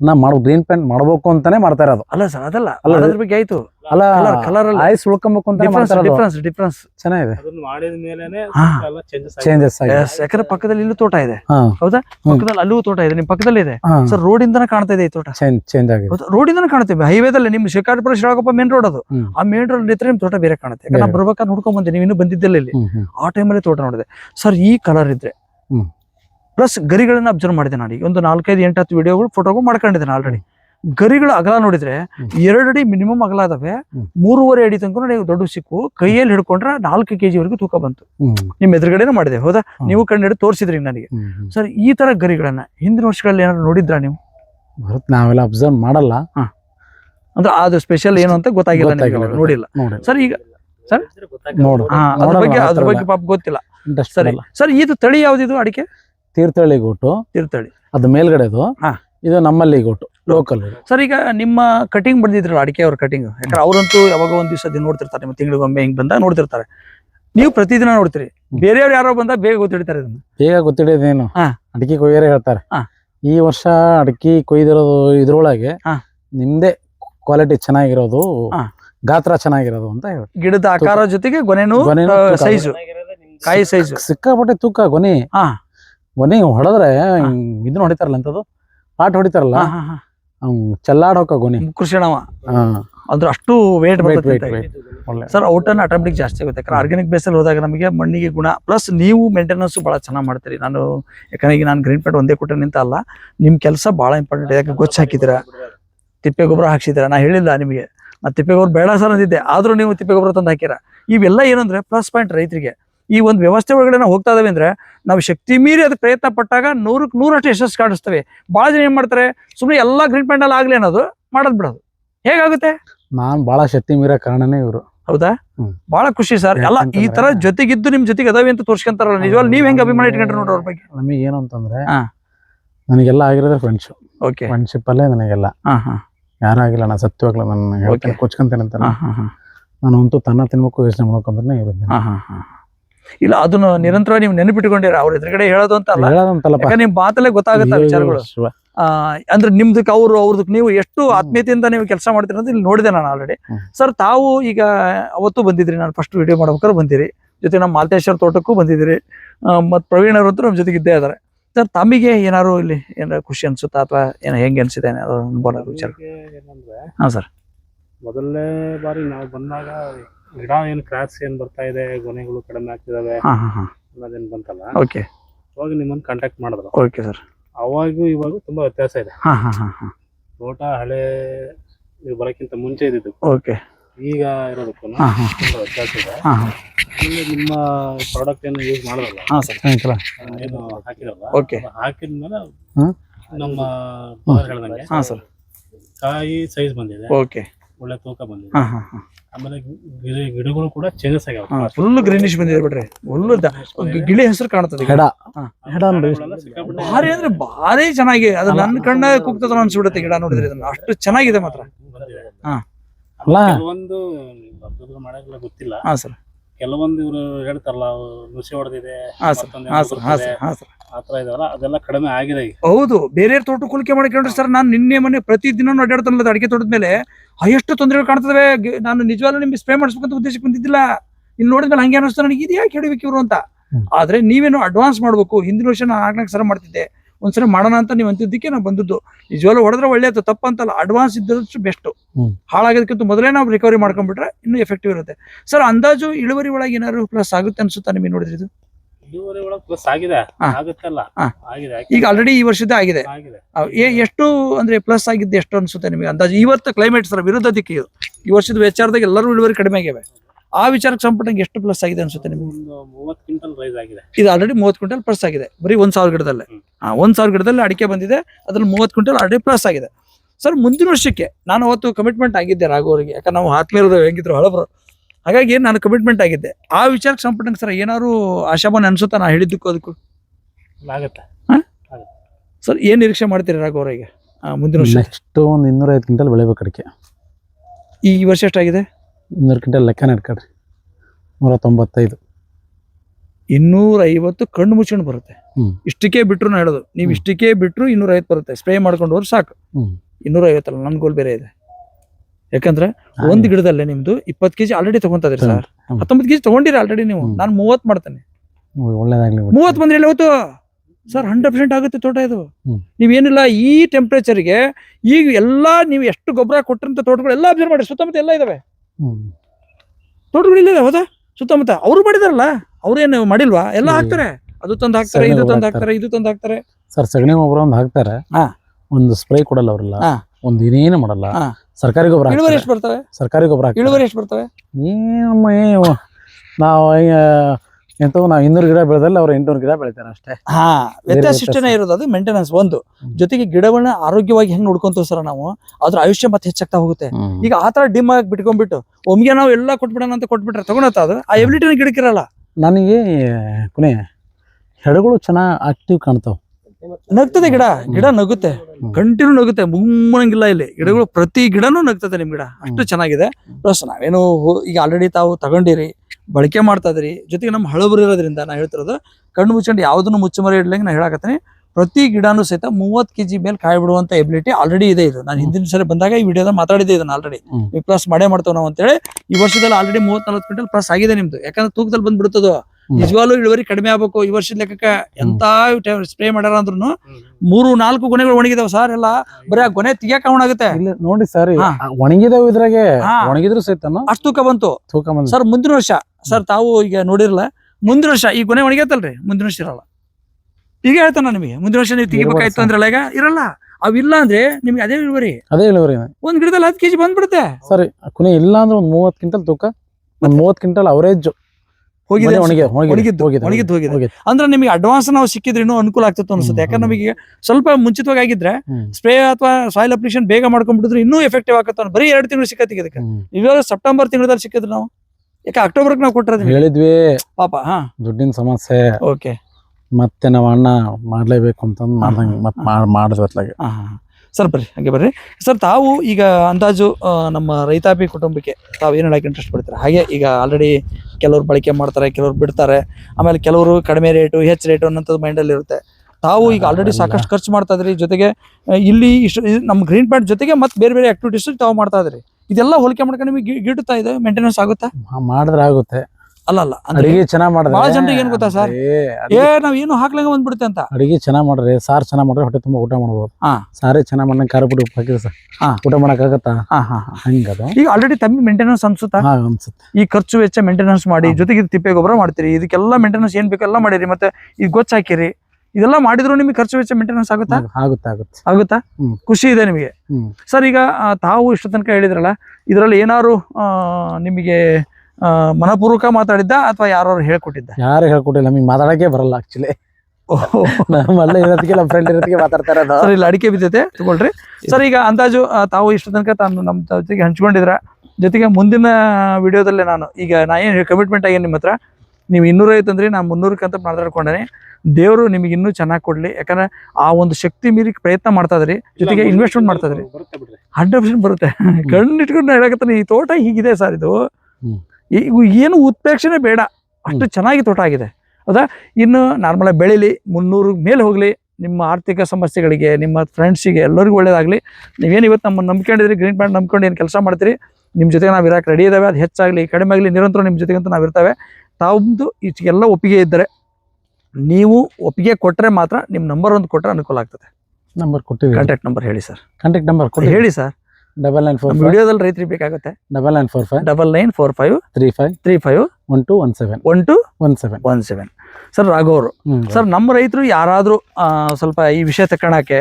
ನಾ ಮಾಡೋ ಗ್ರೀನ್ ಪ್ಯಾಂಟ್ ಮಾಡ್ಬೇಕು ಅಂತಾನೆ ಮಾಡ್ತಾ ಇರೋದು. ಅಲ್ಲ ಸರ್ ಅದಲ್ಲ. ಅಲ್ಲ, ಅದ್ರ ಬಗ್ಗೆ ಆಯ್ತು. ಅಲ್ಲ ಕಲರ್ ಕಲರ್ ಅಲ್ಲ. ಆಯ್ಸ್ ಉಳ್ಕೊಬೇಕು ಅಂತಾನೆ ಡಿಫ್ರೆನ್ಸ್ ಮಾಡ್ತಾ ಇರೋದು. ಡಿಫ್ರೆನ್ಸ್ ಡಿಫ್ರೆನ್ಸ್ ಚೆನ್ನಾಗಿದೆ. ಅದನ್ನ ಮಾಡಿದ ಮೇಲೆನೆ ಚೇಂಜಸ್ ಆಗಿದೆ. ಯಾಕಂದ್ರೆ ಪಕ್ಕದಲ್ಲಿ ಇಲ್ಲೂ ತೋಟ ಇದೆ. ಹೌದಾ. ಪಕ್ಕದಲ್ಲಿ ಅಲ್ಲೂ ತೋಟ ಇದೆ. ನಿಮ್ ಪಕ್ಕದಲ್ಲಿ ಇದೆ. ಸರ್ ರೋಡ್ ಇಂದನೇ ಕಾಣ್ತಾ ಇದೆ ಈ ತೋಟ. ಚೇಂಜ್ ಚೇಂಜ್ ಆಗಿದೆ. ರೋಡ್ ಇಂದನೇ ಕಾಣ್ತೇವೆ ಹೈವೇದಲ್ಲಿ ನಿಮ್ ಶಿಕಾರಿಪುರ ಶಿರಾಳಕೊಪ್ಪ ಮೇನ್ ರೋಡ್ ಅದು. ಆ ಮೇನ್ ರೋಡ್ ನಿಂತ್ರೆ ನಿಮ್ ತೋಟ ಬೇರೆ ಕಾಣುತ್ತೆ. ಯಾಕಂದ್ರೆ. ಬರ್ಬೇಕಾದ್ರೆ ನೋಡ್ಕೊಂಡ್ ಬಂದೆ. ನೀವು ಇನ್ನೂ ಬಂದಿದ್ದಿಲ್ಲ ಇಲ್ಲಿ. ಆ ಟೈಮಲ್ಲಿ ತೋಟ ನೋಡಿದೆ. ಸರ್ ಈ ಕಲರ್ ಇದ್ರೆ ಹ್ಮ್. ಪ್ಲಸ್ ಗರಿಗಳನ್ನ ಅಬ್ಸರ್ವ್ ಮಾಡಿದೆ ನಾನು ಒಂದು ನಾಲ್ಕೈದು ಎಂಟು ಹತ್ತು ವಿಡಿಯೋಗಳು ಫೋಟೋಗಳು ಮಾಡ್ಕೊಂಡಿದ್ದೇನೆ ಆಲ್ರೆಡಿ ಗರಿಗಳ ಅಗಲ ನೋಡಿದ್ರೆ. ಎರಡು ಅಡಿ ಮಿನಿಮಮ್ ಅಗಲ ಅದಾವೆ. ಮೂರುವರೆ ಅಡಿ ತನಕ ನನಗೆ ದೊಡ್ಡ ಸಿಕ್ಕು. ಕೈಯಲ್ಲಿ ಹಿಡ್ಕೊಂಡ್ರೆ ನಾಲ್ಕು ಕೆಜಿ ವರೆಗೂ ತೂಕ ಬಂತು. ನಿಮ್ಮ ನಿಮ್ ಎದುರುಗಡೆನೆ ಮಾಡಿದೆ. ಹೌದಾ? ನೀವು ಕಣ್ಣು ಹಿಡಿದು ತೋರಿಸಿದ್ರಿ ನನಗೆ. ಸರ್ ಈ ತರ ಗರಿಗಳನ್ನ ಹಿಂದಿನ ವರ್ಷಗಳಲ್ಲಿ ಏನಾದ್ರು ನೋಡಿದ್ರಾ ನೀವು? ಭರತ್ ನಾವೆಲ್ಲ ಅಬ್ಸರ್ವ್ ಮಾಡಲ್ಲ. ಅಂದ್ರೆ ಅದು ಸ್ಪೆಷಲ್ ಏನು ಅಂತ ಗೊತ್ತಾಗಿಲ್ಲ. ನೋಡಿಲ್ಲ. ಸರ್ ಈಗ ಸರ್? ಅದ್ರ ಬಗ್ಗೆ ಅದ್ರ ಬಗ್ಗೆ ಪಾಪ ಗೊತ್ತಿಲ್ಲ. ಸರಿ. ಸರ್ ಇದು ತಳಿ ಯಾವ್ದಿದು ಅಡಿಕೆ? ತೀರ್ಥಹಳ್ಳಿ ಗೋಟು ತೀರ್ಥಹಳ್ಳಿ ಅದು ಮೇಲ್ಗಡೆದು ಹಾ. ಇದು ನಮ್ಮಲ್ಲಿ ಗೋಟು ಲೋಕಲ್ ಸರ್ ಈಗ ನಿಮ್ಮ ಕಟಿಂಗ್ ಬಂದಿದ್ರಲ್ಲ ಅಡಿಕೆ ಅವ್ರ ಕಟಿಂಗ್ ಯಾಕಂದ್ರೆ ಅವ್ರಂತೂ ಯಾವಾಗ ಒಂದ್ ದಿವಸ ದಿನ ನೋಡ್ತಿರ್ತಾರೆ ನಿಮ್ಮ ತಿಂಗಳಿಗೊಮ್ಮೆ ಹಿಂಗ್ ಬಂದಾಗ ನೋಡ್ತಿರ್ತಾರೆ ನೀವು ಪ್ರತಿದಿನ ನೋಡ್ತೀರಿ. ಬೇರೆಯವ್ರು ಯಾರೋ ಬಂದಾಗ ಬೇಗ ಗೊತ್ತಿಡ್ತಾರೆ ಇದನ್ನ ಬೇಗ ಗೊತ್ತಿಡೋದೇನು ಹಾ. ಅಡಿಕೆ ಕೊಯ್ಯರೇ ಹೇಳ್ತಾರೆ ಹಾ. ಈ ವರ್ಷ ಅಡಿಕೆ ಕೊಯ್ದಿರೋದು ಇದ್ರೊಳಗೆ ಹಾ. ನಿಮ್ದೇ ಕ್ವಾಲಿಟಿ ಚೆನ್ನಾಗಿರೋದು ಹಾ. ಗಾತ್ರ ಚೆನ್ನಾಗಿರೋದು ಅಂತ ಹೇಳಿ ಗಿಡದ ಆಕಾರ ಜೊತೆಗೆ ಗೊನೆನು ಗೊನೆನೂ ತೂಕ. ಸೈಜು ಕಾಯಿ ಸೈಜು ಸಿಕ್ಕಾಪಟ್ಟೆ ತೂಕ ಗೊನೆ ಹಾ. ಗೊನೆ ಹೊಡೆದ್ರೆ ಇದನ್ನ ಹೊಡಿತಾರಲ್ಲ ಅಂತದು ಪಾಟ್ ಹೊಡಿತಾರಲ್ಲ? ಹಾ ಚೆಲ್ಲಾಡ್ ಹೋಗ ಗೊನೆ ಕೃಷಿಣವ ಅಂದ್ರೆ ಅಷ್ಟು ವೇಟ್ ಸರ್ ಔಟನ್ ಆಟೋಮೆಟಿಕ್ ಜಾಸ್ತಿ ಆಗುತ್ತೆ. ಯಾಕಂದ್ರೆ ಆರ್ಗ್ಯಾನಿಕ್ ಬೇಸಲ್ಲಿ ಹೋದಾಗ ನಮಗೆ ಮಣ್ಣಿಗೆ ಗುಣ ಪ್ಲಸ್ ನೀವು ಮೇಂಟೆನೆನ್ಸ್ ಬಹಳ ಚೆನ್ನಾಗಿ ಮಾಡ್ತೀರಿ. ನಾನು ಯಾಕಂದ್ರೆ ಈಗ ನಾನು ಗ್ರೀನ್ ಪ್ಯಾಂಟ್ ಒಂದೇ ಕೊಟ್ಟೆ ನಿಂತ ಅಲ್ಲ ನಿಮ್ ಕೆಲಸ ಬಹಳ ಇಂಪಾರ್ಟೆಂಟ್ ಯಾಕೆ ಗೊಚ್ಚ ಹಾಕಿದ್ರ ತಿಪ್ಪೆ ಗೊಬ್ಬರ ಹಾಕ್ಸಿದ್ದೀರಾ? ನಾ ಹೇಳಿಲ್ಲ ನಿಮಗೆ. ನಾ ತಿಪ್ಪೆ ಗೊಬ್ಬರ ಬೇಡ ಸರ್ ಅಂದಿದ್ದೆ. ಆದ್ರೂ ನೀವು ತಿಪ್ಪೆ ಗೊಬ್ಬರ ತಂದು ಹಾಕಿರ ಇವೆಲ್ಲ ಏನಂದ್ರೆ ಪ್ಲಸ್ ಪಾಯಿಂಟ್ ರೈತರಿಗೆ. ಈ ಒಂದು ವ್ಯವಸ್ಥೆ ಒಳಗಡೆ ನಾವು ಹೋಗ್ತಾ ಇದಾವೆ ಅಂದ್ರೆ ನಾವು ಶಕ್ತಿ ಮೀರಿ ಅದಕ್ಕೆ ಪ್ರಯತ್ನ ಪಟ್ಟಾಗ ನೂರಕ್ಕೆ ನೂರಷ್ಟು ಯಶಸ್ಸು ಕಾಣಿಸ್ತವೆ. ಭಾಳ ಜನ ಏನ್ ಮಾಡ್ತಾರೆ? ಸುಮ್ಮನೆ ಎಲ್ಲ ಗ್ರೀನ್ ಪ್ಯಾಂಡಲ್ ಆಗ್ಲಿ ಅನ್ನೋದು ಮಾಡೋದ್ ಬಿಡೋದು. ಹೇಗಾಗುತ್ತೆ? ನಾನ್ ಬಾಳ ಶಕ್ತಿ ಮೀರೋ ಕಾರಣನೇ ಇವರು. ಹೌದಾ. ಬಹಳ ಖುಷಿ ಸರ್. ಎಲ್ಲ ಈ ತರ ಜೊತೆಗಿದ್ದು ನಿಮ್ ಜೊತೆಗೆ ಅದಾವೆ ಅಂತ ತೋರ್ಸ್ಕೊಂತಾರಲ್ಲ ನಿಜವಾಗ್ ನೀವ್ ಹೆಂಗ್ ಅಭಿಮಾನ ಇಟ್ಕೊಂಡ್ರೆ ನೋಡ್ರಿ ಅವ್ರ ಬಗ್ಗೆ? ನಮಗೆ ಏನು ಅಂತಂದ್ರೆ ಹಾ. ನನಗೆಲ್ಲ ಆಗಿರೋದ್ರೆ ಫ್ರೆಂಡ್ಸ್ ಓಕೆ. ಫ್ರೆಂಡ್ಶಿಪ್ ಅಲ್ಲೇ ನನಗೆಲ್ಲ. ಹಾ ಹಾ. ಯಾರಾಗಿಲ್ಲ ನಾ ಸತ್ಯವಾಗ್ಲ ನನ್ನ. ಕೊಚ್ಕೊಂತೇನೆ ಅಂತ. ನಾನು ಅಂತೂ ತನ್ನ ತಿನ್ಬೇಕು ಯೋಚನೆ ಮಾಡ್ಕೊಂಡ್ರೆ ಇರುತ್ತೆ ಹಾ ಹಾ ಹಾ. ಇಲ್ಲ ಅದನ್ನ ನಿರಂತರ ನೀವು ನೆನಪಿಟ್ಕೊಂಡಿರ ಅವ್ರ ಎದುರುಗಡೆ ಹೇಳೋದು ಅಂತ ಅಲ್ಲ ಯಾಕಂದ್ರೆ ನಿಮ್ ಮಾತಲ್ಲೇ ಗೊತ್ತಾಗುತ್ತೆ ಆ ವಿಚಾರಗಳು. ಅಂದ್ರೆ ನಿಮ್ದಕ್ಕೆ ಅವ್ರು ಅವ್ರದಕ್ಕೆ ನೀವು ಎಷ್ಟು ಆತ್ಮೀಯತೆಯಿಂದ ನೀವು ಕೆಲಸ ಮಾಡ್ತೀರ ಅಂತ ಇಲ್ಲಿ ನೋಡಿದೆ ನಾನು ಆಲ್ರೆಡಿ ಸರ್ ತಾವು ಈಗ ಅವತ್ತು ಬಂದಿದ್ರಿ ನಾನು ಫಸ್ಟ್ ವಿಡಿಯೋ ಮಾಡ್ಬೇಕಾದ್ರೆ ಬಂದಿರಿ. ಜೊತೆ ನಮ್ಮ ಮಾಲ್ತೇಶ್ವರ ತೋಟಕ್ಕೂ ಬಂದಿದ್ದೀರಿ ಮತ್ತು ಪ್ರವೀಣ್ ಅವರು ಅಂತೂ ನಮ್ಮ ಜೊತೆಗೆ ಇದ್ದೇ ಇದಾರೆ ಸರ್ ತಮಗೆ ಏನಾರು ಇಲ್ಲಿ ಏನಾರು ಖುಷಿ ಅನ್ಸುತ್ತಾ ಅಥವಾ ಏನೋ ಹೆಂಗೆ ಅನ್ಸುತ್ತೆ ಏನಾದ್ರು ಅನುಭವ ವಿಚಾರ? ಹಾಂ ಹಾ ಸರ್. ಮೊದಲನೇ ಬಾರಿ ನಾವು ಬಂದಾಗ ಗಿಡ ಏನು ಕ್ರಾಸ್ ಏನ್ ಬರ್ತಾ ಇದೆ ಗೊನೆಗಳು ಕಡಿಮೆ ಆಗ್ತಿದಾವೆ ಹಾಂ ಹಾಂ ಹಾ. ಅನ್ನೋದೇನ್ ಬಂತಲ್ಲ? ಓಕೆ ಅವಾಗ ನಿಮ್ಮನ್ನ ಕಾಂಟ್ಯಾಕ್ಟ್ ಮಾಡಿದ್ರು. ಓಕೆ ಸರ್ ಅವಾಗೂ ಇವಾಗ ತುಂಬಾ ವ್ಯತ್ಯಾಸ ಇದೆ. ಹಾ ಹಾ ಹಾ ಹಾ. ತೋಟ ಹಳೆ ನೀವು ಬರೋಕ್ಕಿಂತ ಮುಂಚೆ ಇದ್ದಿದ್ದು. ಓಕೆ ಈಗ ಇರೋದಕ್ಕೂ ಹಾ ಹಾ. ತುಂಬಾ ವ್ಯತ್ಯಾಸ ಇದೆ. ಹಾ ಹಾ. ಆಮೇಲೆ ನಿಮ್ಮ ಪ್ರಾಡಕ್ಟ್ ಏನು ಯೂಸ್ ಮಾಡೋದಲ್ಲ ಹಾಂ ಸರ್ ಸಾಯಂಕಾಲ ಏನು ಹಾಕಿರಲ್ಲ? ಓಕೆ ಹಾಕಿದ್ಮೇಲೆ. ನಮ್ಮ ಹೇಳ್ದಂಗೆ ಹಾ ಸರ್ ಕಾಯಿ ಸೈಜ್ ಬಂದಿದೆ. ಓಕೆ ಒಳ್ಳೆ ತೂಕ ಬಂದಿದೆ. ಹಾ ಹಾ ಹಾ. ಆಮೇಲೆ ಗಿಡ- ಗಿಡಗಳು ಕೂಡ ಚೇಂಜಸ್ ಹಾ ಆಗ್ಯಾವ ಫುಲ್ ಗ್ರೀನಿಶ್ ಬಂದಿದೆ ಬಿಡ್ರಿ. ಫುಲ್ ಗಿಳಿ ಹೆಸರು ಕಾಣ್ತದೆ ಈಗ. ಹೆಡ. ಹಾ. ಹೆಡ ಅಂದ್ರೆ ಗಿಡಗಳೆಲ್ಲ ಸಿಕ್ಕಾಪಟ್ಟೆ ಭಾರಿ ಅಂದ್ರೆ ಭಾರಿ ಚೆನ್ನಾಗಿ ಅದು ನನ್ನ ಕಣ್ಣ ಕುಗ್ತದ ಅನ್ಸ್ಬಿಡುತ್ತೆ ಗಿಡ ನೋಡಿದ್ರೆ ಇದನ್ನ. ಅಷ್ಟು ಚೆನ್ನಾಗಿದೆ ಮಾತ್ರ. ಬಂದಿದೆ. ಹಾ. ಅಲ್ಲ. ಕೆಲವೊಂದು ಮಾಡಕ್ಕೆಲ್ಲ ಗೊತ್ತಿಲ್ಲ. ಹಾ ಸರ್. ಕೆಲವೊಂದು ಇವರು ಹೇಳ್ತಾರಲ್ಲ ಅವ್ರು ನುಸಿ ಹೊಡೆದಿದೆ ಹಾ ಸರ್. ಹಾ ಸರ್. ಹಾ ಸರ್. ಹಾ ಸರ್. ಆತರ ಇದಾವಲ್ಲ ಅದೆಲ್ಲ ಕಡಿಮೆ ಆಗಿದೆ ಈಗ. ಹೌದು. ಬೇರೆ ತೋಟ ಕುಲಿಕೆ ಮಾಡ್ಕೊಂಡ್ರೆ ಸರ್ ನಾನು ನಿನ್ನೆ ಮೊನ್ನೆ ಪ್ರತಿ ದಿನ ಅಡ್ಡಾಡ್ತಾನಲ್ಲ ಅಡಿಕೆ ತೋಟದ ಮೇಲೆ. ಎಷ್ಟು ತೊಂದರೆಗಳು ಕಾಣ್ತವೆ ಗಿ- ನಾನು ನಿಜವಾಗ್ಲೂ ನಿಮ್ಗೆ ಸ್ಪ್ರೇ ಮಾಡಿಸ್ಬೇಕಂತ ಉದ್ದೇಶಕ್ಕೆ ಬಂದಿದ್ದಿಲ್ಲ. ಇಲ್ಲಿ ನೋಡಿದ್ಮೇಲೆ ಹಂಗೆ ಅನಿಸ್ತು ನನಗೆ ಇದು ಯಾಕೆ ಹೇಳಬೇಕು ಇವರು ಅಂತ. ಆದ್ರೆ ನೀವೇನು ಅಡ್ವಾನ್ಸ್ ಮಾಡಬೇಕು ಹಿಂದಿನ ವರ್ಷ ನಾನು ಆಗ್ನಾಗ ಸರ ಮಾಡ್ತಿದ್ದೆ. ಒಂದ್ಸರಿ ಮಾಡೋಣ ಅಂತ ನೀವು ಅಂತಿದ್ದಕ್ಕೆ ನಾವು ಬಂದದ್ದು. ನಿಜವಾಗ್ಲೂ ಹೊಡೆದ್ರೆ ಒಳ್ಳೆಯದು ತಪ್ಪಂತಲ್ಲ ಅಡ್ವಾನ್ಸ್ ಇದ್ದಷ್ಟು ಬೆಸ್ಟ್. ಹಾಳಾಗೋದಕ್ಕಿಂತ ಮೊದಲೇ ನಾವು ರಿಕವರಿ ಮಾಡ್ಕೊಂಡ್ಬಿಟ್ರೆ ಇನ್ನೂ ಎಫೆಕ್ಟಿವ್ ಇರುತ್ತೆ. ಸರ್ ಅಂದಾಜು ಇಳುವರಿ ಒಳಗೆ ಏನಾದ್ರು ಪ್ಲಸ್ ಆಗುತ್ತೆ ಅನ್ಸುತ್ತಾ ನಿಮಗೆ ನೋಡಿದ್ರಿ ಇದು? ಇಳುವರಿ ಒಳಗೆ ಪ್ಲಸ್ ಆಗಿದೆ. ಹಾ. ಆಗುತ್ತಲ್ಲ? ಹಾ. ಆಗಿದೆ. ಈಗ ಆಲ್ರೆಡಿ ಈ ವರ್ಷದ ಆಗಿದೆ. ಆಗಿದೆ. ಆ, ಎ- ಎಷ್ಟು ಅಂದ್ರೆ ಪ್ಲಸ್ ಆಗಿದ್ದು ಎಷ್ಟು ಅನ್ಸುತ್ತೆ ನಿಮಗೆ? ಅಂದಾಜು ಇವತ್ತು ಕ್ಲೈಮೇಟ್ ಸರ್ ವಿರುದ್ಧ ದಿಕ್ಕಿ ಇದು ಈ ವರ್ಷದ ವಿಚಾರದಾಗ ಎಲ್ಲರೂ ಇಳುವರಿ ಕಡಿಮೆ ಆಗಿವೆ. ಆ ವಿಚಾರಕ್ಕೆ ಸಂಪಟ್ಟಂಗೆ ಎಷ್ಟು ಪ್ಲಸ್ ಆಗಿದೆ ಅನ್ಸುತ್ತೆ ನಿಮಗೆ? ಒಂದು ಮೂವತ್ತು ಕ್ವಿಂಟಲ್ ರೈಸ್ ಆಗಿದೆ. ಇದು ಆಲ್ರೆಡಿ ಮೂವತ್ತು ಕ್ವಿಂಟಲ್ ಪ್ಲಸ್ ಆಗಿದೆ. ಬರೀ ಒಂದ್ ಸಾವಿರ ಗಿಡದಲ್ಲೇ. ಹ್ಮ್. ಹಾ ಒಂದ್ ಸಾವಿರ ಗಿಡದಲ್ಲಿ ಅಡಿಕೆ ಬಂದಿದೆ. ಅದ್ರಲ್ಲಿ ಮೂವತ್ತು ಕ್ವಿಂಟಲ್ ಆಲ್ರೆಡಿ ಪ್ಲಸ್ ಆಗಿದೆ. ಸರ್ ಮುಂದಿನ ವರ್ಷಕ್ಕೆ ನಾನು ಅವತ್ತು ಕಮಿಟ್ಮೆಂಟ್ ಆಗಿದ್ದೆ ರಾಘು ಅವರಿಗೆ. ಯಾಕಂದ್ರೆ ನಾವು ಆತ್ಮೀಯರು ಹೆಂಗಿದ್ರು ಹಳಬರು. ಹಾಗಾಗಿ ನಾನು ಕಮಿಟ್ಮೆಂಟ್ ಆಗಿದ್ದೆ. ಆ ವಿಚಾರಕ್ಕೆ ಸಂಪಟ್ಟಂಗೆ ಸರ್ ಏನಾದ್ರು ಆಶಾಭಾನ ಅನ್ಸುತ್ತಾ? ನಾ ಹೇಳಿದ್ದಕ್ಕೂ ಅದಕ್ಕೂ? ಆಗುತ್ತೆ. ಸರ್ ಏನು ನಿರೀಕ್ಷೆ ಮಾಡ್ತೀರಿ ರಾಘು ಅವರಿಗೆ? ಮುಂದಿನ ವರ್ಷ? ನೆಕ್ಸ್ಟ್ ಒಂದು ಇನ್ನೂರ ಐದು ಕ್ವಿಂಟಲ್ ಬೆಳಿಬೇಕು ಅಡಿಕೆ. ಈ ವರ್ಷ ಎಷ್ಟಾಗಿದೆ? ಇನ್ನೂರು ಕ್ವಿಂಟಲ್ ಲೆಕ್ಕನ ಇಟ್ಕೊಳ್ರಿ ನೂರ ತೊಂಬತ್ತೈದು ಇನ್ನೂರೈವತ್ತು ಕಣ್ಣು ಮುಚ್ಕೊಂಡು ಬರುತ್ತೆ. ಇಷ್ಟಕ್ಕೆ ಬಿಟ್ಟರು ನಾ ಹೇಳೋದು. ನೀವು ಇಷ್ಟಕ್ಕೆ ಬಿಟ್ಟರು ಇನ್ನೂರ ಐವತ್ತು ಬರುತ್ತೆ. ಸ್ಪ್ರೇ ಮಾಡ್ಕೊಂಡು ಹೋದ್ರೆ ಸಾಕು. ಇನ್ನೂರೈವತ್ತಲ್ಲ ಇನ್ನೂರ ಐವತ್ತಲ್ಲ ನನ್ನ ಗೋಲ್ ಬೇರೆ ಇದೆ. ಯಾಕಂದ್ರೆ ಒಂದ್ ಗಿಡದಲ್ಲೇ ನಿಮ್ದು ಇಪ್ಪತ್ತು ಕೆಜಿ ಆಲ್ರೆಡಿ ತಗೊಂತದ್ರಿ ಸರ್ ಹ್ಮ್. ಹತ್ತೊಂಬತ್ತು ಕೆಜಿ ತಗೊಂಡಿರಿ ಆಲ್ರೆಡಿ ನೀವು. ನಾನು ಮೂವತ್ತು ಮಾಡ್ತೇನೆ. ಒಳ್ಳೇದಾಗ್ಲಿ ಬಂದ್ರೆ ಎಲ್ಲ ಹೋಯ್ತು? ಸರ್ ಹಂಡ್ರೆಡ್ ಪರ್ಸೆಂಟ್ ಆಗುತ್ತೆ ತೋಟ ಇದು. ನೀವ್ ನೀವೇನಿಲ್ಲ ಈ ಟೆಂಪ್ರೇಚರ್ಗೆ ಈಗ ಎಲ್ಲಾ ನೀವು ಎಷ್ಟು ಗೊಬ್ಬರ ಕೊಟ್ಟಂತ ತೋಟಗಳು ಎಲ್ಲ ಅಬ್ಸರ್ವ್ ಮಾಡಿ ಸುತ್ತಮುತ್ತ ಎಲ್ಲ ಇದಾವೆ. ತೋಟಗಳು ಇಲ್ಲಿದೆ ಹೌದಾ? ಸುತ್ತಮುತ್ತ. ಅವ್ರು ಮಾಡಿದಾರಲ್ಲ? ಅವ್ರೇನು ಮಾಡಿಲ್ವಾ? ಎಲ್ಲ ಹಾಕ್ತಾರೆ. ಅದು ತಂದು ಹಾಕ್ತಾರೆ ಇದು ತಂದ್ ಹಾಕ್ತಾರೆ. ಇದು ತಂದು ಹಾಕ್ತಾರೆ. ಸರ್ ಸಗಣಿ ಗೊಬ್ಬರ ಒಂದು ಹಾಕ್ತಾರೆ. ಒಂದು ಸ್ಪ್ರೇ ಕೊಡಲ್ಲ ಅವ್ರಲ್ಲ. ಒಂದು ಏನೇನು ಮಾಡಲ್ಲ. ಸರ್ಕಾರಿ ಗೊಬ್ಬರ ಇಳುವರಿ ಎಷ್ಟು ಬರ್ತವೆ? ಸರ್ಕಾರಿ ಗೊಬ್ಬರ ಇಳುವರಿ ಎಷ್ಟು ಬರ್ತವೆ? ಏನು ನಾವು ಎಂತವು ನಾವು ಇನ್ನೂರು ಗಿಡ ಬೆಳೆದಲ್ಲಿ ಅವ್ರು ಎಂಟುನೂರು ಗಿಡ ಬೆಳಿತಾರೆ ಅಷ್ಟೇ. ಹಾ ವ್ಯತ್ಯಾಸ ವ್ಯತ್ಯಾಸ. ಇಷ್ಟನೇ ಇರೋದು ಅದು ಮೇಂಟೆನೆನ್ಸ್ ಒಂದು. ಜೊತೆಗೆ ಗಿಡಗಳನ್ನ ಆರೋಗ್ಯವಾಗಿ ಹೆಂಗ್ ನೋಡ್ಕೊಂತೀವಿ ಸರ್ ನಾವು ಅದ್ರ ಆಯುಷ್ಯ ಮತ್ತೆ ಹೆಚ್ಚಾಗ್ತಾ ಹೋಗುತ್ತೆ. ಈಗ ಆ ತರ ಡಿಮ್ ಆಗಿ ಬಿಟ್ಕೊಂಡ್ಬಿಟ್ಟು ಒಮ್ಗೆ ನಾವು ಎಲ್ಲ ಕೊಟ್ಬಿಡೋಣ ಅಂತ ಕೊಟ್ಬಿಟ್ರೆ ತಗೊಳತ್ತ ಅದು? ಆ ಎಬಿಲಿಟಿನ ಗಿಡಕ್ಕಿರಲ್ಲ? ನನಗೆ ಕೊನೆ ಹೆಡಗಳು ಚೆನ್ನಾಗಿ ಆಕ್ಟಿವ್ ಕಾಣ್ತಾವ. ನಗ್ತದೆ ಗಿಡ ಗಿಡ ನಗುತ್ತೆ. ಕಂಟಿನ್ಯೂ ನಗುತ್ತೆ. ಮುಮ್ಮನಂಗಿಲ್ಲ ಇಲ್ಲಿ. ಗಿಡಗಳು ಪ್ರತಿ ಗಿಡನೂ ನಗ್ತದೆ ನಿಮ್ ಗಿಡ. ಅಷ್ಟು ಚೆನ್ನಾಗಿದೆ. ಪ್ಲಸ್ ನಾವೇನು ಈಗ ಆಲ್ರೆಡಿ ತಾವು ತಗೊಂಡಿರಿ ಬಳಕೆ ಮಾಡ್ತಾ ಇದ್ರಿ. ಜೊತೆಗೆ ನಮ್ಮ ಹಳಬರು ಇರೋದ್ರಿಂದ ನಾ ಹೇಳ್ತಿರೋದು ಕಣ್ಣು ಮುಚ್ಕೊಂಡು ಯಾವ್ದನ್ನು ಮುಚ್ಚುಮರೆ ಇಡ್ಲಂಗೆ ನಾ ಹೇಳಕತ್ತೀನಿ. ಪ್ರತಿ ಗಿಡನೂ ಸಹಿತ ಮೂವತ್ತು ಕೆಜಿ ಮೇಲೆ ಕಾಯಿ ಬಿಡುವಂತ ಎಬಿಲಿಟಿ ಆಲ್ರೆಡಿ ಇದೆ ಇದು. ನಾನು ಹಿಂದಿನ ಸರಿ ಬಂದಾಗ ಈ ವಿಡಿಯೋದ ಮಾತಾಡಿದ್ದೆ ಇದನ್ನ ಆಲ್ರೆಡಿ. ನೀವು ಪ್ಲಸ್ ಮಾಡೇ ಮಾಡ್ತೇವೆ ನಾವು ಅಂತೇಳಿ. ಈ ವರ್ಷದಲ್ಲಿ ಆಲ್ರೆಡಿ ಮೂವತ್ ನಲ್ವತ್ತು ಕ್ವಿಂಟಲ್ ಪ್ಲಸ್ ಆಗಿದೆ ನಿಮ್ದು. ಯಾಕಂದ್ರೆ ತೂಕದಲ್ಲಿ ಬಂದ್ಬಿಡ್ತದೋ. ನಿಜವಾಗ್ಲೂ ಇಳುವರಿ ಕಡಿಮೆ ಆಗ್ಬೇಕು ಈ ವರ್ಷದ ಲೆಕ್ಕಕ್ಕೆ ಎಂತ ಸ್ಪ್ರೇ ಮಾಡ್ಯಾರ ಅಂದ್ರೂ ಮೂರು ನಾಲ್ಕು ಗೊನೆಗಳು ಒಣಗಿದಾವ ಸರ್ ಎಲ್ಲ. ಬರೀ ಆ ಗೊನೆ ತೆಗಿಯಕ ಆಗುತ್ತೆ. ಇಲ್ಲ ನೋಡಿ ಸರ್ ಒಣಗಿದವು ಇದ್ರಾಗೆ. ಒಣಗಿದ್ರು ಸಹಿತ ಅಷ್ಟು ತೂಕ ಬಂತು. ತೂಕ ಬಂತು. ಸರ್ ಮುಂದಿನ ವರ್ಷ ಸರ್ ತಾವು ಈಗ ನೋಡಿರಲ್ಲ ಮುಂದಿನ ವರ್ಷ ಈ ಗೊನೆ ಒಣಗೈತಲ್ರಿ ಮುಂದಿನ ವರ್ಷ ಇರಲ್ಲ. ಈಗ ಹೇಳ್ತಾನ ನಿಮಗೆ ಮುಂದಿನ ವರ್ಷ ನೀವು ತೆಗಿಬೇಕಾಯ್ತು ಅಂದ್ರಲ್ಲ ಈಗ ಇರಲ್ಲ. ಅವಿಲ್ಲ ಅಂದ್ರೆ ನಿಮ್ಗೆ ಅದೇ ಇಳುವರಿ. ಅದೇ ಇಳುವರಿ ಒಂದ್ ಗಿಡದಲ್ಲಿ ಹತ್ತು ಕೆಜಿ ಬಂದ್ಬಿಡುತ್ತೆ. ಸರಿ ಕೊನೆ ಇಲ್ಲ ಅಂದ್ರೆ ಒಂದ್ ಮೂವತ್ ಕ್ವಿಂಟಲ್ ತೂಕ ಒಂದ್ ಮೂವತ್ ಕ್ವಿಂಟಲ್ ಅವರೇಜ್ ಹೋಗಿದೆ ಒಣಗಿದ್ದು, ಹೋಗಿದೆ ಒಣಗಿದ್ದು ಹೋಗಿದೆ. ಹೋಗಿದೆ ಅಂದ್ರೆ ನಿಮಗೆ ಅಡ್ವಾನ್ಸ್ ನಾವು ಸಿಕ್ಕಿದ್ರೆ ಇನ್ನೂ ಅನುಕೂಲ ಆಗ್ತಿತ್ತು ಅನ್ಸುತ್ತೆ. ಯಾಕಂದ್ರೆ. ನಮಗೆ ಸ್ವಲ್ಪ ಮುಂಚಿತವಾಗಿ ಆಗಿದ್ರೆ ಸ್ಪ್ರೇ ಅಥವಾ ಸಾಯಿಲ್ ಅಪ್ಲಿಕೇಶನ್ ಬೇಗ ಮಾಡ್ಕೊಂಡ್ಬಿಟ್ಟಿದ್ರೆ ಇನ್ನೂ ಎಫೆಕ್ಟಿವ್ ಆಗುತ್ತೆ ಬರೀ ಎರಡು ತಿಂಗಳು ಸಿಕ್ಕತ್ತೀಗ ಇದಕ್ಕೆ. ಇವಾಗ ಸೆಪ್ಟೆಂಬರ್ ತಿಂಗಳಲ್ಲಿ ಸಿಕ್ಕಿದ್ರು ನಾವು ಯಾಕೆ ಅಕ್ಟೋಬರ್ ನಾವು ಕೊಟ್ಟಿರೋದು ಹೇಳಿದ್ವಿ. ಪಾಪ ಹಾ. ದುಡ್ಡಿನ ಸಮಸ್ಯೆ. ಓಕೆ ಮತ್ತೆ ನಾವು ಅಣ್ಣ ಮಾಡ್ಲೇಬೇಕು ಅಂತ ಹಾ ಸರ್ ಬರ್ರಿ ಹಾಗೆ ಬರ್ರಿ. ಸರ್ ತಾವು ಈಗ ಅಂದಾಜು ನಮ್ಮ ರೈತಾಪಿ ಕುಟುಂಬಕ್ಕೆ ತಾವು ಏನು ಹೇಳಕ್ಕೆ ಇಂಟ್ರೆಸ್ಟ್ ಪಡ್ತೀರಾ? ಹಾಗೆ ಈಗ ಆಲ್ರೆಡಿ ಕೆಲವರು ಬಳಕೆ ಮಾಡ್ತಾರೆ ಕೆಲವರು ಬಿಡ್ತಾರೆ. ಆಮೇಲೆ ಕೆಲವರು ಕಡಿಮೆ ರೇಟು ಹೆಚ್ಚು ರೇಟು ಅನ್ನೋಂಥದ್ದು ಮೈಂಡಲ್ಲಿ ಇರುತ್ತೆ. ತಾವು ಈಗ ಆಲ್ರೆಡಿ ಸಾಕಷ್ಟು ಖರ್ಚು ಮಾಡ್ತಾ ಇದ್ರಿ ಜೊತೆಗೆ ಇಲ್ಲಿ ಇಷ್ಟು ನಮ್ಮ ಗ್ರೀನ್ ಪ್ಯಾಂಟ್ ಜೊತೆಗೆ ಮತ್ತೆ ಬೇರೆ ಬೇರೆ ಆಕ್ಟಿವಿಟೀಸ್ ತಾವು ಮಾಡ್ತಾ ಇದ್ರಿ. ಇದೆಲ್ಲ ಹೋಲಿಕೆ ಮಾಡ್ಕೊಂಡು ನಿಮಗೆ ಗಿಡ್ತಾ ಇದೆ? ಮೇಂಟೆನೆನ್ಸ್ ಆಗುತ್ತಾ? ಮಾಡಿದ್ರೆ ಆಗುತ್ತೆ. ಅಲ್ಲ ಅಲ್ಲ ಅಂದ್ರೆ ಅಡಿಗೆ ಚೆನ್ನಾಗ್ ಭಾಳ ಜನರಿಗೆ ಏನ್ ಗೊತ್ತಾ ಸರ್? ಏ, ಏ ನಾವ್ ಏನು ಹಾಕ್ಲಂಗ ಬಂದ್ಬಿಡುತ್ತೆ ಅಂತ. ಅಡಿಗೆ ಚೆನ್ನಾಗ್ ಮಾಡ್ರಿ ಸಾರ್ ಚೆನ್ನಾಗ್ ಮಾಡ್ರೆ ಹೊಟ್ಟೆ ತುಂಬಾ ಊಟ ಮಾಡ್ಬೋದು. ಹಾ. ಸಾರೇ ಚೆನ್ನಾಗ್ ಮಾಡ್ದಂಗ್ ಖಾರ ಪುಡಿ ಉಪ್ಪು ಹಾಕಿದ್ರೆ ಸರ್ ಹಾ. ಊಟ ಮಾಡಕ್ ಆಗತ್ತಾ? ಹಾ ಹಾ ಹಾ. ಹಂಗದ? ಈಗ ಆಲ್ರೆಡಿ ತಮ್ಮ ಮೇಂಟೆನೆನ್ಸ್ ಅನ್ಸುತ್ತಾ? ಹಾ ಅನ್ಸುತ್ತೆ. ಈ ಖರ್ಚು ವೆಚ್ಚ ಮೇಂಟೆನೆನ್ಸ್ ಮಾಡಿ ಜೊತೆಗೆ ಇದು ತಿಪ್ಪೆ ಗೊಬ್ಬರ ಮಾಡ್ತೀರಿ ಇದಕ್ಕೆಲ್ಲ ಮೇಂಟೆನೆನ್ಸ್ ಏನ್ ಬೇಕೆಲ್ಲ ಮಾಡಿರಿ ಮತ್ತೆ ಇದು ಗೊಚ್ಚ ಹಾಕಿರಿ ಇದೆಲ್ಲ ಮಾಡಿದ್ರು ನಿಮಗೆ ಖರ್ಚು ವೆಚ್ಚ ಮೇಂಟೆನೆನ್ಸ್ ಆಗುತ್ತಾ? ಆಗ್- ಆಗುತ್ತೆ ಆಗುತ್ತೆ. ಆಗುತ್ತಾ? ಹ್ಮ್. ಖುಷಿ ಇದೆ ನಿಮಗೆ. ಹ್ಮ್. ಸರ್ ಈಗ ಆ, ತಾವು ಇಷ್ಟು ತನಕ ಹೇಳಿದ್ರಲ್ಲ ಇದರಲ್ಲಿ ಏನಾದ್ರು ಆ, ನಿಮಗೆ ಮನಪೂರ್ವಕ ಮಾತಾಡಿದ್ದ ಅಥವಾ ಯಾರು ಹೇಳ್ಕೊಟ್ಟಿದ್ದ? ಯಾರು ಹೇಳ್ಕೊಟ್ಟಿಲ್ಲ ನಮಗೆ ಮಾತಾಡಕ್ಕೆ ಬರಲ್ಲ ಆಕ್ಚುಲಿ ನಮ್ಮಲ್ಲ ಇರೋದಕ್ಕೆ ನಮ್ಮ ಫ್ರೆಂಡ್ ಇರೋದಕ್ಕೆ ಮಾತಾಡ್ತಾ ಇರೋದು. ಸರ್ ಇಲ್ಲಿ ಅಡಿಕೆ ಬಿದ್ದೈತೆ ತಗೊಳ್ರಿ. ಸರ್ ಈಗ ಅಂದಾಜು ತಾವು ಇಷ್ಟು ತನಕ ತಾನು ನಮ್ಮ ಜೊತೆಗೆ ಹಂಚ್ಕೊಂಡಿದ್ರ ಜೊತೆಗೆ ಮುಂದಿನ ವಿಡಿಯೋದಲ್ಲೇ ನಾನು ಈಗ ನಾ ಏನು ಕಮಿಟ್ಮೆಂಟ್ ಆಗಿ ನಿಮ್ಮ ಹತ್ರ? ನೀವು ಇನ್ನೂರೈವತ್ತು ಅಂದ್ರೆ ನಾನು ಮುನ್ನೂರಕ್ಕಂತ ಮಾತಾಡ್ಕೊಂಡೇನೆ. ದೇವರು ನಿಮಗೆ ಇನ್ನೂ ಚೆನ್ನಾಗಿ ಕೊಡ್ಲಿ. ಯಾಕಂದ್ರೆ ಆ ಒಂದು ಶಕ್ತಿ ಮೀರಿ ಪ್ರಯತ್ನ ಮಾಡ್ತಾ ಇದ್ರಿ. ಜೊತೆಗೆ ಇನ್ವೆಸ್ಟ್ಮೆಂಟ್ ಮಾಡ್ತಾ ಇದ್ರಿ. ಹಂಡ್ರೆಡ್ ಪರ್ಸೆಂಟ್ ಬರುತ್ತೆ. ಕಣ್ಣು ಇಟ್ಕೊಂಡು ಹೇಳಕತ್ತಾನೆ ಈ ತೋಟ ಹೀಗಿದೆ ಸರ್ ಇದು. ಇವು ಏನು ಉತ್ಪ್ರೇಕ್ಷೆನೇ ಬೇಡ. ಅಷ್ಟು ಚೆನ್ನಾಗಿ ತೋಟ ಆಗಿದೆ. ಹೌದಾ? ಇನ್ನು ನಾರ್ಮಲಾಗಿ ಬೆಳೀಲಿ ಮುನ್ನೂರು ಮೇಲೆ ಹೋಗಲಿ ನಿಮ್ಮ ಆರ್ಥಿಕ ಸಮಸ್ಯೆಗಳಿಗೆ ನಿಮ್ಮ ಫ್ರೆಂಡ್ಸಿಗೆ ಎಲ್ಲರಿಗೂ ಒಳ್ಳೇದಾಗಲಿ. ನೀವೇನು ಇವತ್ತು ನಮ್ಮನ್ನು ನಂಬ್ಕೊಂಡಿದ್ರಿ ಗ್ರೀನ್ ಪ್ಯಾಂಟ್ ನಂಬ್ಕೊಂಡು ಏನು ಕೆಲಸ ಮಾಡ್ತೀರಿ? ನಿಮ್ಮ ಜೊತೆಗೆ ನಾವು ಇರೋಕೆ ರೆಡಿ ಇದ್ದಾವೆ ಅದು ಹೆಚ್ಚಾಗಲಿ ಕಡಿಮೆ ಆಗಲಿ ನಿರಂತರ ನಿಮ್ಮ ಜೊತೆಗಂತೂ ನಾವು ಇರ್ತವೆ. ತಾವು ಇಷ್ಟೆಲ್ಲ ಒಪ್ಪಿಗೆ ಇದ್ದರೆ ನೀವು ಒಪ್ಪಿಗೆ ಕೊಟ್ಟರೆ ಮಾತ್ರ ನಿಮ್ಮ ನಂಬರ್ ಒಂದು ಕೊಟ್ಟರೆ ಅನುಕೂಲ ಆಗ್ತದೆ. ನಂಬರ್ ಕೊಟ್ಟಿದ್ದೀವಿ. ಕಾಂಟ್ಯಾಕ್ಟ್ ನಂಬರ್ ಹೇಳಿ ಸರ್ ಕಾಂಟ್ಯಾಕ್ಟ್ ನಂಬರ್ ಕೊಡಿ ಹೇಳಿ ಸರ್ ಡಬಲ್ ನೈನ್ ಫೋರ್ ವಿಡಿಯೋದಲ್ಲಿ ರೈತರಿಗೆ ಬೇಕಾಗುತ್ತೆ. Double nine four five double nine four five three five three five one two one seven one two one seven one seven sir ರಾಘವರು. Sir ನಮ್ಮ ರೈತರು ಯಾರಾದರೂ ಸ್ವಲ್ಪ ಈ ವಿಷಯ ತಗೊಳಕ್ಕೆ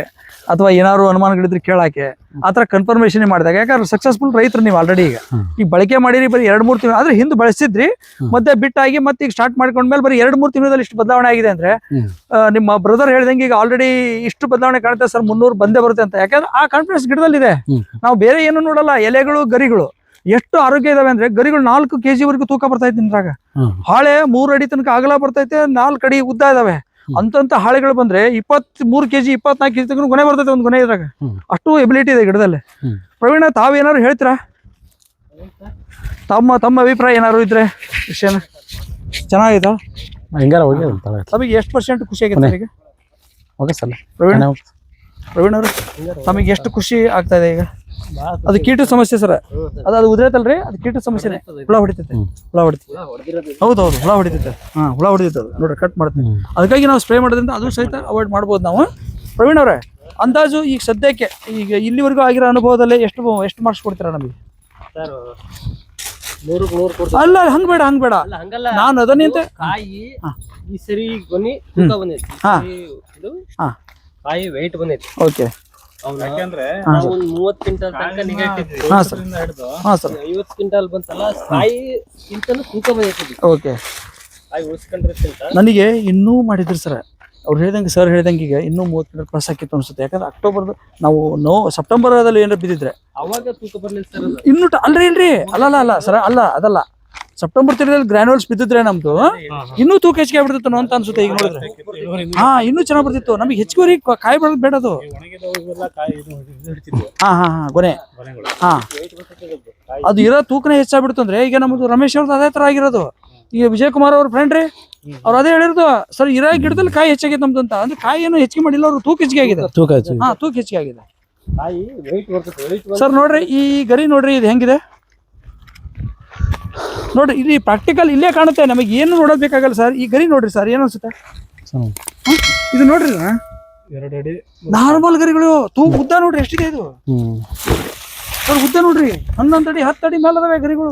ಅಥವಾ ಏನಾದ್ರು ಅನುಮಾನಗಳಿದ್ರೆ ಕೇಳಕ್ಕೆ ಆ ಥರ ಕನ್ಫರ್ಮೇಷನ್ ಮಾಡಿದಾಗ ಯಾಕಂದ್ರೆ ಸಕ್ಸಸ್ಫುಲ್ ರೈತರು ನೀವು ಆಲ್ರೆಡಿ ಈಗ. ಈಗ ಬಳಕೆ ಮಾಡಿರಿ ಬರೀ ಎರಡು ಮೂರು ತಿಂಗಳು ಆದ್ರೆ ಹಿಂದೆ ಬಳಸಿದ್ರಿ ಮತ್ತೆ ಬಿಟ್ಟಾಗಿ ಮತ್ತೆ ಈಗ ಸ್ಟಾರ್ಟ್ ಮಾಡ್ಕೊಂಡ್ಮೇಲೆ ಬರೀ ಎರಡು ಮೂರು ತಿಂಗಳಲ್ಲಿ ಇಷ್ಟು ಬದಲಾವಣೆ ಆಗಿದೆ ಅಂದ್ರೆ ನಿಮ್ಮ ಬ್ರದರ್ ಹೇಳ್ದಂಗೆ ಈಗ ಆಲ್ರೆಡಿ ಇಷ್ಟು ಬದಲಾವಣೆ ಕಾಣುತ್ತೆ ಸರ್ ಮುನ್ನೂರು ಬಂದೇ ಬರುತ್ತೆ ಅಂತ. ಯಾಕಂದ್ರೆ ಆ ಕಾನ್ಫಿಡೆನ್ಸ್ ಗಿಡದಲ್ಲಿದೆ. ನಾವು ಬೇರೆ ಏನು ನೋಡಲ್ಲ ಎಲೆಗಳು ಗರಿಗಳು ಎಷ್ಟು ಆರೋಗ್ಯ ಇದಾವೆ ಅಂದ್ರೆ ಗರಿಗಳು ನಾಲ್ಕು ಕೆಜಿ ವರೆಗೂ ತೂಕ ಬರ್ತಾ ಇದ್ರಾಗ. ಹಾಳೆ ಮೂರು ಅಡಿ ತನಕ ಅಗಲ ಬರ್ತೈತೆ ನಾಲ್ಕು ಅಡಿ ಉದ್ದ ಇದಾವೆ. ಅಂತಂತ ಹಾಳೆಗಳು ಬಂದ್ರೆ ಇಪ್ಪತ್ ಮೂರು ಕೆಜಿ ಇಪ್ಪತ್ನಾಲ್ಕು ಕೆಜಿ ತಗೊಂಡು ಗೊನೆ ಬರ್ತೈತೆ ಒಂದು ಗೊನೆ ಇದ್ರಾಗ. ಅಷ್ಟು ಎಬಿಲಿಟಿ ಇದೆ ಗಿಡದಲ್ಲಿ. ಪ್ರವೀಣ ತಾವೇನಾದ್ರು ಹೇಳ್ತೀರಾ? ತಮ್ಮ ತಮ್ಮ ಅಭಿಪ್ರಾಯ ಏನಾದ್ರು ಇದ್ರೆ ವಿಷಯನ? ಚೆನ್ನಾಗಿದೆ ಹೆಂಗಾರ ಹೋಗಿ ಅದು ತಮಗೆ ಎಷ್ಟು ಪರ್ಸೆಂಟ್ ಖುಷಿ ಆಗಿದೆ ಈಗ? Okay sir. ಪ್ರವೀಣ್? ಪ್ರವೀಣ್ ಅವರು ತಮಗೆ ಎಷ್ಟು ಖುಷಿ ಆಗ್ತಾ ಇದೆ ಈಗ? ಅದು ಕೀಟ ಸಮಸ್ಯೆ ಸರ್. ಅದು ಅದು ಉದ್ರೈತಲ್ರಿ? ಅದು ಕೀಟ ಸಮಸ್ಯೆನೆ. ಹುಳ ಹೊಡಿತೈತೆ. ಹುಳ ಹೊಡಿತೈತೆ. ಹೌದು ಹೌದು. ಹುಳ ಹೊಡಿತೈತೆ. ಹಾ ಹುಳ ಹೊಡಿತೈತೆ ಅದು. ನೋಡ್ರಿ ಕಟ್ ಮಾಡ್ತೀನಿ. ಅದಕ್ಕಾಗಿ ನಾವು ಸ್ಪ್ರೇ ಮಾಡೋದ್ರಿಂದ ಅದು ಸಹಿತ ಅವಾಯ್ಡ್ ಮಾಡ್ಬೋದು ನಾವು. ಪ್ರವೀಣ್ ಅವರೇ ಅಂದಾಜು ಈಗ ಸದ್ಯಕ್ಕೆ ಈಗ ಇಲ್ಲಿವರೆಗೂ ಆಗಿರೋ ಅನುಭವದಲ್ಲಿ ಎಷ್ಟು ಎಷ್ಟು ಮಾರ್ಕ್ಸ್ ಕೊಡ್ತೀರಾ ನಮಗೆ? ಅಲ್ಲ ಹಂಗ ಬೇಡ ಹಂಗ ಬೇಡ. ಅಲ್ಲ ಹಂಗಲ್ಲ. ನಾನು ಅದನ್ನಿಂತ ಕಾಯಿ ಹಾ. ಈ ಸರಿ ಬನ್ನಿ ತೂಕ ಬಂದೈತಿ. ಹಾ. ಹಾ. ಕಾಯಿ ವೆಯ್ಟ್ ಬಂದೈತಿ. ಓಕೆ ಯಾಕಂದ್ರೆ ಹಾ, ನಾವು ಒಂದ್ ಮೂವತ್ ಕ್ವಿಂಟಲ್ ತನಕ ನಿಗಾ ಇಟ್ಟಿದ್ವಿ ಹಾ ಸರ್. ಹಿಡಿದು ಹಾ ಸರ್. ಐವತ್ ಕ್ವಿಂಟಲ್ ಬಂತಲ್ಲ ಕಾಯಿ ತೂಕ ಓಕೆ. ಕಾಯಿ ನನಗೆ ಇನ್ನೂ ಮಾಡಿದ್ರು ಸರ್. ಅವ್ರು ಹೇಳ್ದಂಗೆ ಸರ್ ಹೇಳ್ದಂಗೆ ಈಗ ಇನ್ನೂ ಮೂವತ್ತು ಕಿಲೋ ಪ್ಲಸ್ ಆಗಿತ್ತು ಅನ್ಸುತ್ತೆ. ಯಾಕಂದ್ರೆ ಅಕ್ಟೋಬರ್ ನಾವು ನೋ ಸೆಪ್ಟೆಂಬರ್ದಲ್ಲಿ ಏನಾರ ಬಿದ್ದಿದ್ರೆ. ಅವಾಗ ತೂಕ ಬರ್ಲಿಲ್ಲ ಸರ್ ಅದು. ಇನ್ನೂ ಟ- ಅಲ್ರಿ ಇಲ್ರಿ ಅಲ್ಲ ಅಲ್ಲ ಅಲ್ಲ ಸರ್ ಅಲ್ಲ ಅದಲ್ಲ. ಸೆಪ್ಟೆಂಬರ್ ತಿಂಗಳಲ್ಲಿ ಗ್ರಾನ್ಯೂಲ್ಸ್ ಬಿದ್ದಿದ್ರೆ ನಮ್ದು ಇನ್ನೂ ತೂಕ ಹೆಚ್ಚಿಗೆ ಆಗ್ಬಿಡ್ತಿತ್ತು ಅಂತ ಅನ್ಸುತ್ತೆ ಈಗ ನೋಡಿದ್ರೆ. ಹಾ ಇನ್ನೂ ಚೆನ್ನಾಗಿ ಬರ್ತಿತ್ತು. ನಮಗೆ ಹೆಚ್ಚುವರಿ ಕಾಯಿ ಬರೋದು ಬೇಡ ಅದು. ಹಾ ಹಾ ಹಾ ಕೊನೆ ಮನೆಗಳು ಹಾ. ಅದು. ಇರೋ ತೂಕನೇ ಹೆಚ್ಚಾಗ್ಬಿಡ್ತು ಅಂದ್ರೆ ಈಗ ನಮ್ದು ರಮೇಶ್ ಅವ್ರದ್ದು ಅದೇ ತರ ಆಗಿರೋದು. ಈಗ ವಿಜಯ್ ಕುಮಾರ್ ಅವ್ರ ಫ್ರೆಂಡ್ ರೀ ಅವ್ರ ಅದೇ ಹೇಳಿರೋದು ಸರ್ ಇರೋ ಗಿಡದಲ್ಲಿ ಕಾಯಿ ಹೆಚ್ಚಾಗೈತೆ ನಮ್ದು ಅಂತ. ಅಂದ್ರೆ ಕಾಯಿ ಏನು ಹೆಚ್ಚಿಗೆ ಮಾಡಿಲ್ಲ ಅವ್ರು ತೂಕ ಹೆಚ್ಚಿಗೆ ಆಗಿದೆ. ತೂಕ ಹಾ ತೂಕ ಹೆಚ್ಚಿಗೆ ಆಗಿದೆ. ಸರ್ ನೋಡ್ರಿ ಈ ಗರಿ ನೋಡ್ರಿ ಇದು ಹೆಂಗಿದೆ? ನೋಡ್ರಿ ಇಲ್ಲಿ ಪ್ರಾಕ್ಟಿಕಲ್ ಇಲ್ಲೇ ಕಾಣುತ್ತೆ. ನಮಗೆ ಏನು ನೋಡೋದಕ್ಕಾಗಲ್ಲ ಬೇಕಾಗಲ್ಲ ಸರ್ ಈ ಗರಿ ನೋಡ್ರಿ ಸರ್ ಏನು ಅನ್ಸುತ್ತೆ. ಇದು ನೋಡ್ರಿ ಎರಡು ಅಡಿ ನಾರ್ಮಲ್ ಗರಿಗಳು. ತೂ ಉದ್ದ ನೋಡ್ರಿ ಎಷ್ಟಿದೆ ಇದು? ಸರ್ ಉದ್ದ ನೋಡ್ರಿ. ಹನ್ನೊಂದು ಅಡಿ ಹತ್ತು ಅಡಿ ಮೇಲೆ ಅದಾವೆ ಗರಿಗಳು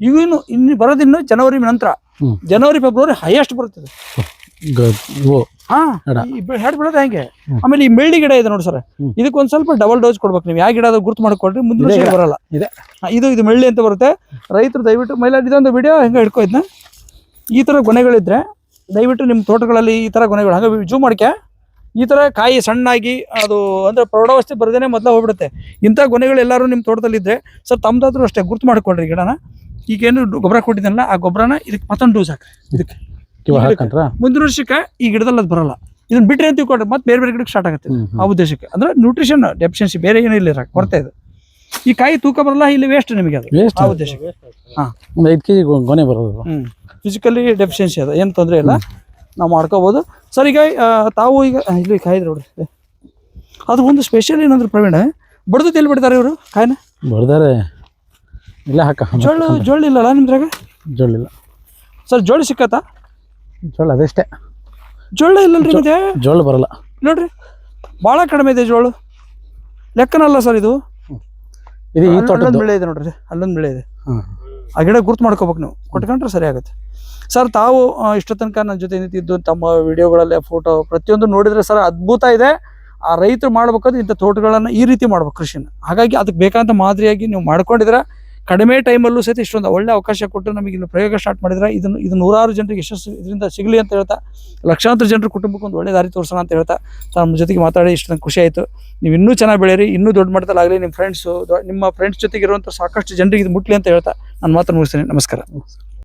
ಇವೇನು ಇನ್ನು ಬರೋದಿನ್ನು ಜನವರಿ ನಂತರ. ಜನವರಿ ಫೆಬ್ರವರಿ ಹೈಯೆಸ್ಟ್ ಬರ್ತದೆ ಗ- ಇವು ಹಾ ಎಡ. ಹೆಡ್ ಬಿಡೋದು ಹೆಂಗೆ. ಆಮೇಲೆ ಈ ಮೆಳ್ಳಿ ಗಿಡ ಇದೆ ನೋಡಿ ಸರ್. ಇದಕ್ಕೊಂದ್ ಸ್ವಲ್ಪ ಡಬಲ್ ಡೋಸ್ ಕೊಡ್ಬೇಕು ನೀವು. ಯಾವ ಗಿಡ ಅದು ಗುರ್ತು ಮಾಡ್ಕೊಳ್ರಿ ಮುಂದಿನ ಇದೆ ವರ್ಷ ಗಿಡ. ಬರಲ್ಲ. ಇದೆ. ಹಾ, ಇದು ಇದು ಮೆಳ್ಳಿ ಅಂತ ಬರುತ್ತೆ. ರೈತರು ದಯವಿಟ್ಟು ಮೈಲಾಡಿ ಇದೊಂದು ವಿಡಿಯೋ ಹೆಂಗ ಹಿಡ್ಕೋ ಇದನ್ನ ಈ ಥರ ಗೊನೆಗಳಿದ್ರೆ ದಯವಿಟ್ಟು ನಿಮ್ಮ ತೋಟಗಳಲ್ಲಿ ಈ ತರ ಗೊನೆಗಳು. ಹಾಗೆ ಜೂ ಮಾಡ್ಕೆ ಈ ತರ ಕಾಯಿ ಸಣ್ಣಾಗಿ ಅದು ಅಂದರೆ ಪ್ರೌಢಾವಸ್ಥೆ ಬರದೇನೆ ಮೊದ್ಲ ಹೋಗ್ಬಿಡುತ್ತೆ. ಇಂಥ ಗೊನೆಗಳು ಎಲ್ಲರೂ ನಿಮ್ಮ ತೋಟದಲ್ಲಿದ್ದರೆ ಸರ್ ತಮ್ಮದಾದ್ರೂ ಅಷ್ಟೇ ಗುರ್ತು ಮಾಡ್ಕೊಳ್ರಿ ಗಿಡನ. ಈಗೇನು ಗೊಬ್ಬರ ಕೊಟ್ಟಿದ್ದಲ್ಲ ಆ ಗೊಬ್ಬರನ ಇದಕ್ಕೆ ಮತ್ತೊಂದು ಡೋಸ್ ಹಾಕ್ರಿ. ಇದಕ್ಕೆ. ಮುಂದಿನ ವರ್ಷಕ್ಕೆ ಈ ಗಿಡದಲ್ಲಿ ಅದು ಬರಲ್ಲ. ಇದನ್ನ ಬಿಟ್ಟರೆ ಅಂತ ಕೊಟ್ಟರೆ ಮತ್ತೆ ಬೇರೆ ಬೇರೆ ಗಿಡಕ್ಕೆ ಸ್ಟಾರ್ಟ್ ಆಗುತ್ತೆ. ಆ ಉದ್ದೇಶಕ್ಕೆ. ಅಂದ್ರೆ ನ್ಯೂಟ್ರಿಷನ್ ಡೆಫಿಷಿಯನ್ಸಿ ಬೇರೆ ಏನೂ ಇಲ್ಲ ಕೊರತೆ ಇದೆ. ಈ ಕಾಯಿ ತೂಕ ಬರಲ್ಲ ಇಲ್ಲಿ ವೇಸ್ಟ್ ನಿಮಗೆ ಅದು. ವೇಸ್ಟ್ ಆ ಉದ್ದೇಶಕ್ಕೆ. ಒಂದು ಐದು ಕೆಜಿ ಗೊನೆ ಬರೋದು ಹ್ಞೂ ಫಿಸಿಕಲಿ ಡೆಫಿಷಿಯನ್ಸಿ ಅದ. ಏನು ತೊಂದರೆ ಇಲ್ಲ. ನಾವು ಮಾಡ್ಕೋಬೋದು. ಸರ್ ಈಗ ತಾವು ಈಗ ಇಲ್ಲಿ ಕಾಯಿ ನೋಡ್ರಿ ಅದು ಒಂದು ಸ್ಪೆಷಲ್ ಏನಂದ್ರೆ ಪ್ರವೀಣ ಬಡ್ದು ಎಲ್ಲಿ ಬಿಡ್ತಾರೆ ಇವರು ಕಾಯಿನ? ಬಡ್ದಾರೆ. ಇಲ್ಲ ಹಾಕ. ಜೋಳು ಜೋಳು ಇಲ್ಲಲ್ಲ ನಿಮ್ದ್ರಾಗ? ಜೋಳಿಲ್ಲ ಸರ್ ಜೋಳಿ ಸಿಕ್ಕತ್ತಾ? ಜೋಳ ಅದಷ್ಟೇ ಜೋಳ ಇಲ್ಲಲ್ರಿ ಮತ್ತೆ ಜೋಳ ಬರಲ್ಲ. ನೋಡ್ರಿ ಭಾಳ ಕಡಿಮೆ ಇದೆ ಜೋಳ. ಲೆಕ್ಕನಲ್ಲ ಸರ್ ಇದು. ಇದು ಈ ತೋಟದ ಬೆಳೆ ಇದೆ ನೋಡ್ರಿ ಅಲ್ಲೊಂದು ಬೆಳೆ ಇದೆ. ಆ ಗಿಡ ಗುರ್ತು ಮಾಡ್ಕೋಬೇಕು ನೀವು. ಕೊಟ್ಕೊಂಡ್ರೆ ಸರಿ ಆಗುತ್ತೆ. ಸರ್ ತಾವು ಇಷ್ಟು ತನಕ ನನ್ನ ಜೊತೆ ನಿಂತಿದ್ದು ತಮ್ಮ ವಿಡಿಯೋಗಳಲ್ಲಿ ಫೋಟೋ ಪ್ರತಿಯೊಂದು ನೋಡಿದ್ರೆ ಸರ್ ಅದ್ಭುತ ಇದೆ. ಆ ರೈತರು ಮಾಡ್ಬೇಕಾದ್ರೆ ಇಂಥ ತೋಟಗಳನ್ನು ಈ ರೀತಿ ಮಾಡ್ಬೇಕು ಕೃಷಿನ. ಹಾಗಾಗಿ ಅದಕ್ಕೆ ಬೇಕಾದಂಥ ಮಾದರಿಯಾಗಿ ನೀವು ಮಾಡ್ಕೊಂಡಿದ್ರೆ ಕಡಿಮೆ ಟೈಮಲ್ಲೂ ಸಹಿತ ಇಷ್ಟೊಂದು ಒಳ್ಳೆ ಅವಕಾಶ ಕೊಟ್ಟು ನಮಗೆ ಇಲ್ಲಿ ಪ್ರಯೋಗ ಸ್ಟಾರ್ಟ್ ಮಾಡಿದ್ರೆ ಇದನ್ನು, ಇದು ನೂರಾರು ಜನರಿಗೆ ಯಶಸ್ಸು ಇದರಿಂದ ಸಿಗಲಿ ಅಂತ ಹೇಳ್ತಾ, ಲಕ್ಷಾಂತರ ಜನರ ಕುಟುಂಬಕ್ಕೆ ಒಂದು ಒಳ್ಳೆ ದಾರಿ ತೋರಿಸೋಣ ಅಂತ ಹೇಳ್ತಾ ನಮ್ಮ ಜೊತೆಗೆ ಮಾತಾಡಿ ಇಷ್ಟು ನಂಗೆ ಖುಷಿ ಆಯಿತು. ನೀವು ಇನ್ನೂ ಚೆನ್ನಾಗಿ ಬೆಳೀರಿ ಇನ್ನೂ ದೊಡ್ಡ ಮಟ್ಟದಲ್ಲಿ ಆಗಲಿ, ನಿಮ್ಮ ಫ್ರೆಂಡ್ಸು ನಿಮ್ಮ ಫ್ರೆಂಡ್ಸ್ ಜೊತೆಗೆ ಇರುವಂಥ ಸಾಕಷ್ಟು ಜನರಿಗೆ ಇದು ಮುಟ್ಲಿ ಅಂತ ಹೇಳ್ತಾ, ನಾನು ಮಾತ್ರ ಮುಗಿಸ್ತೇನೆ. ನಮಸ್ಕಾರ.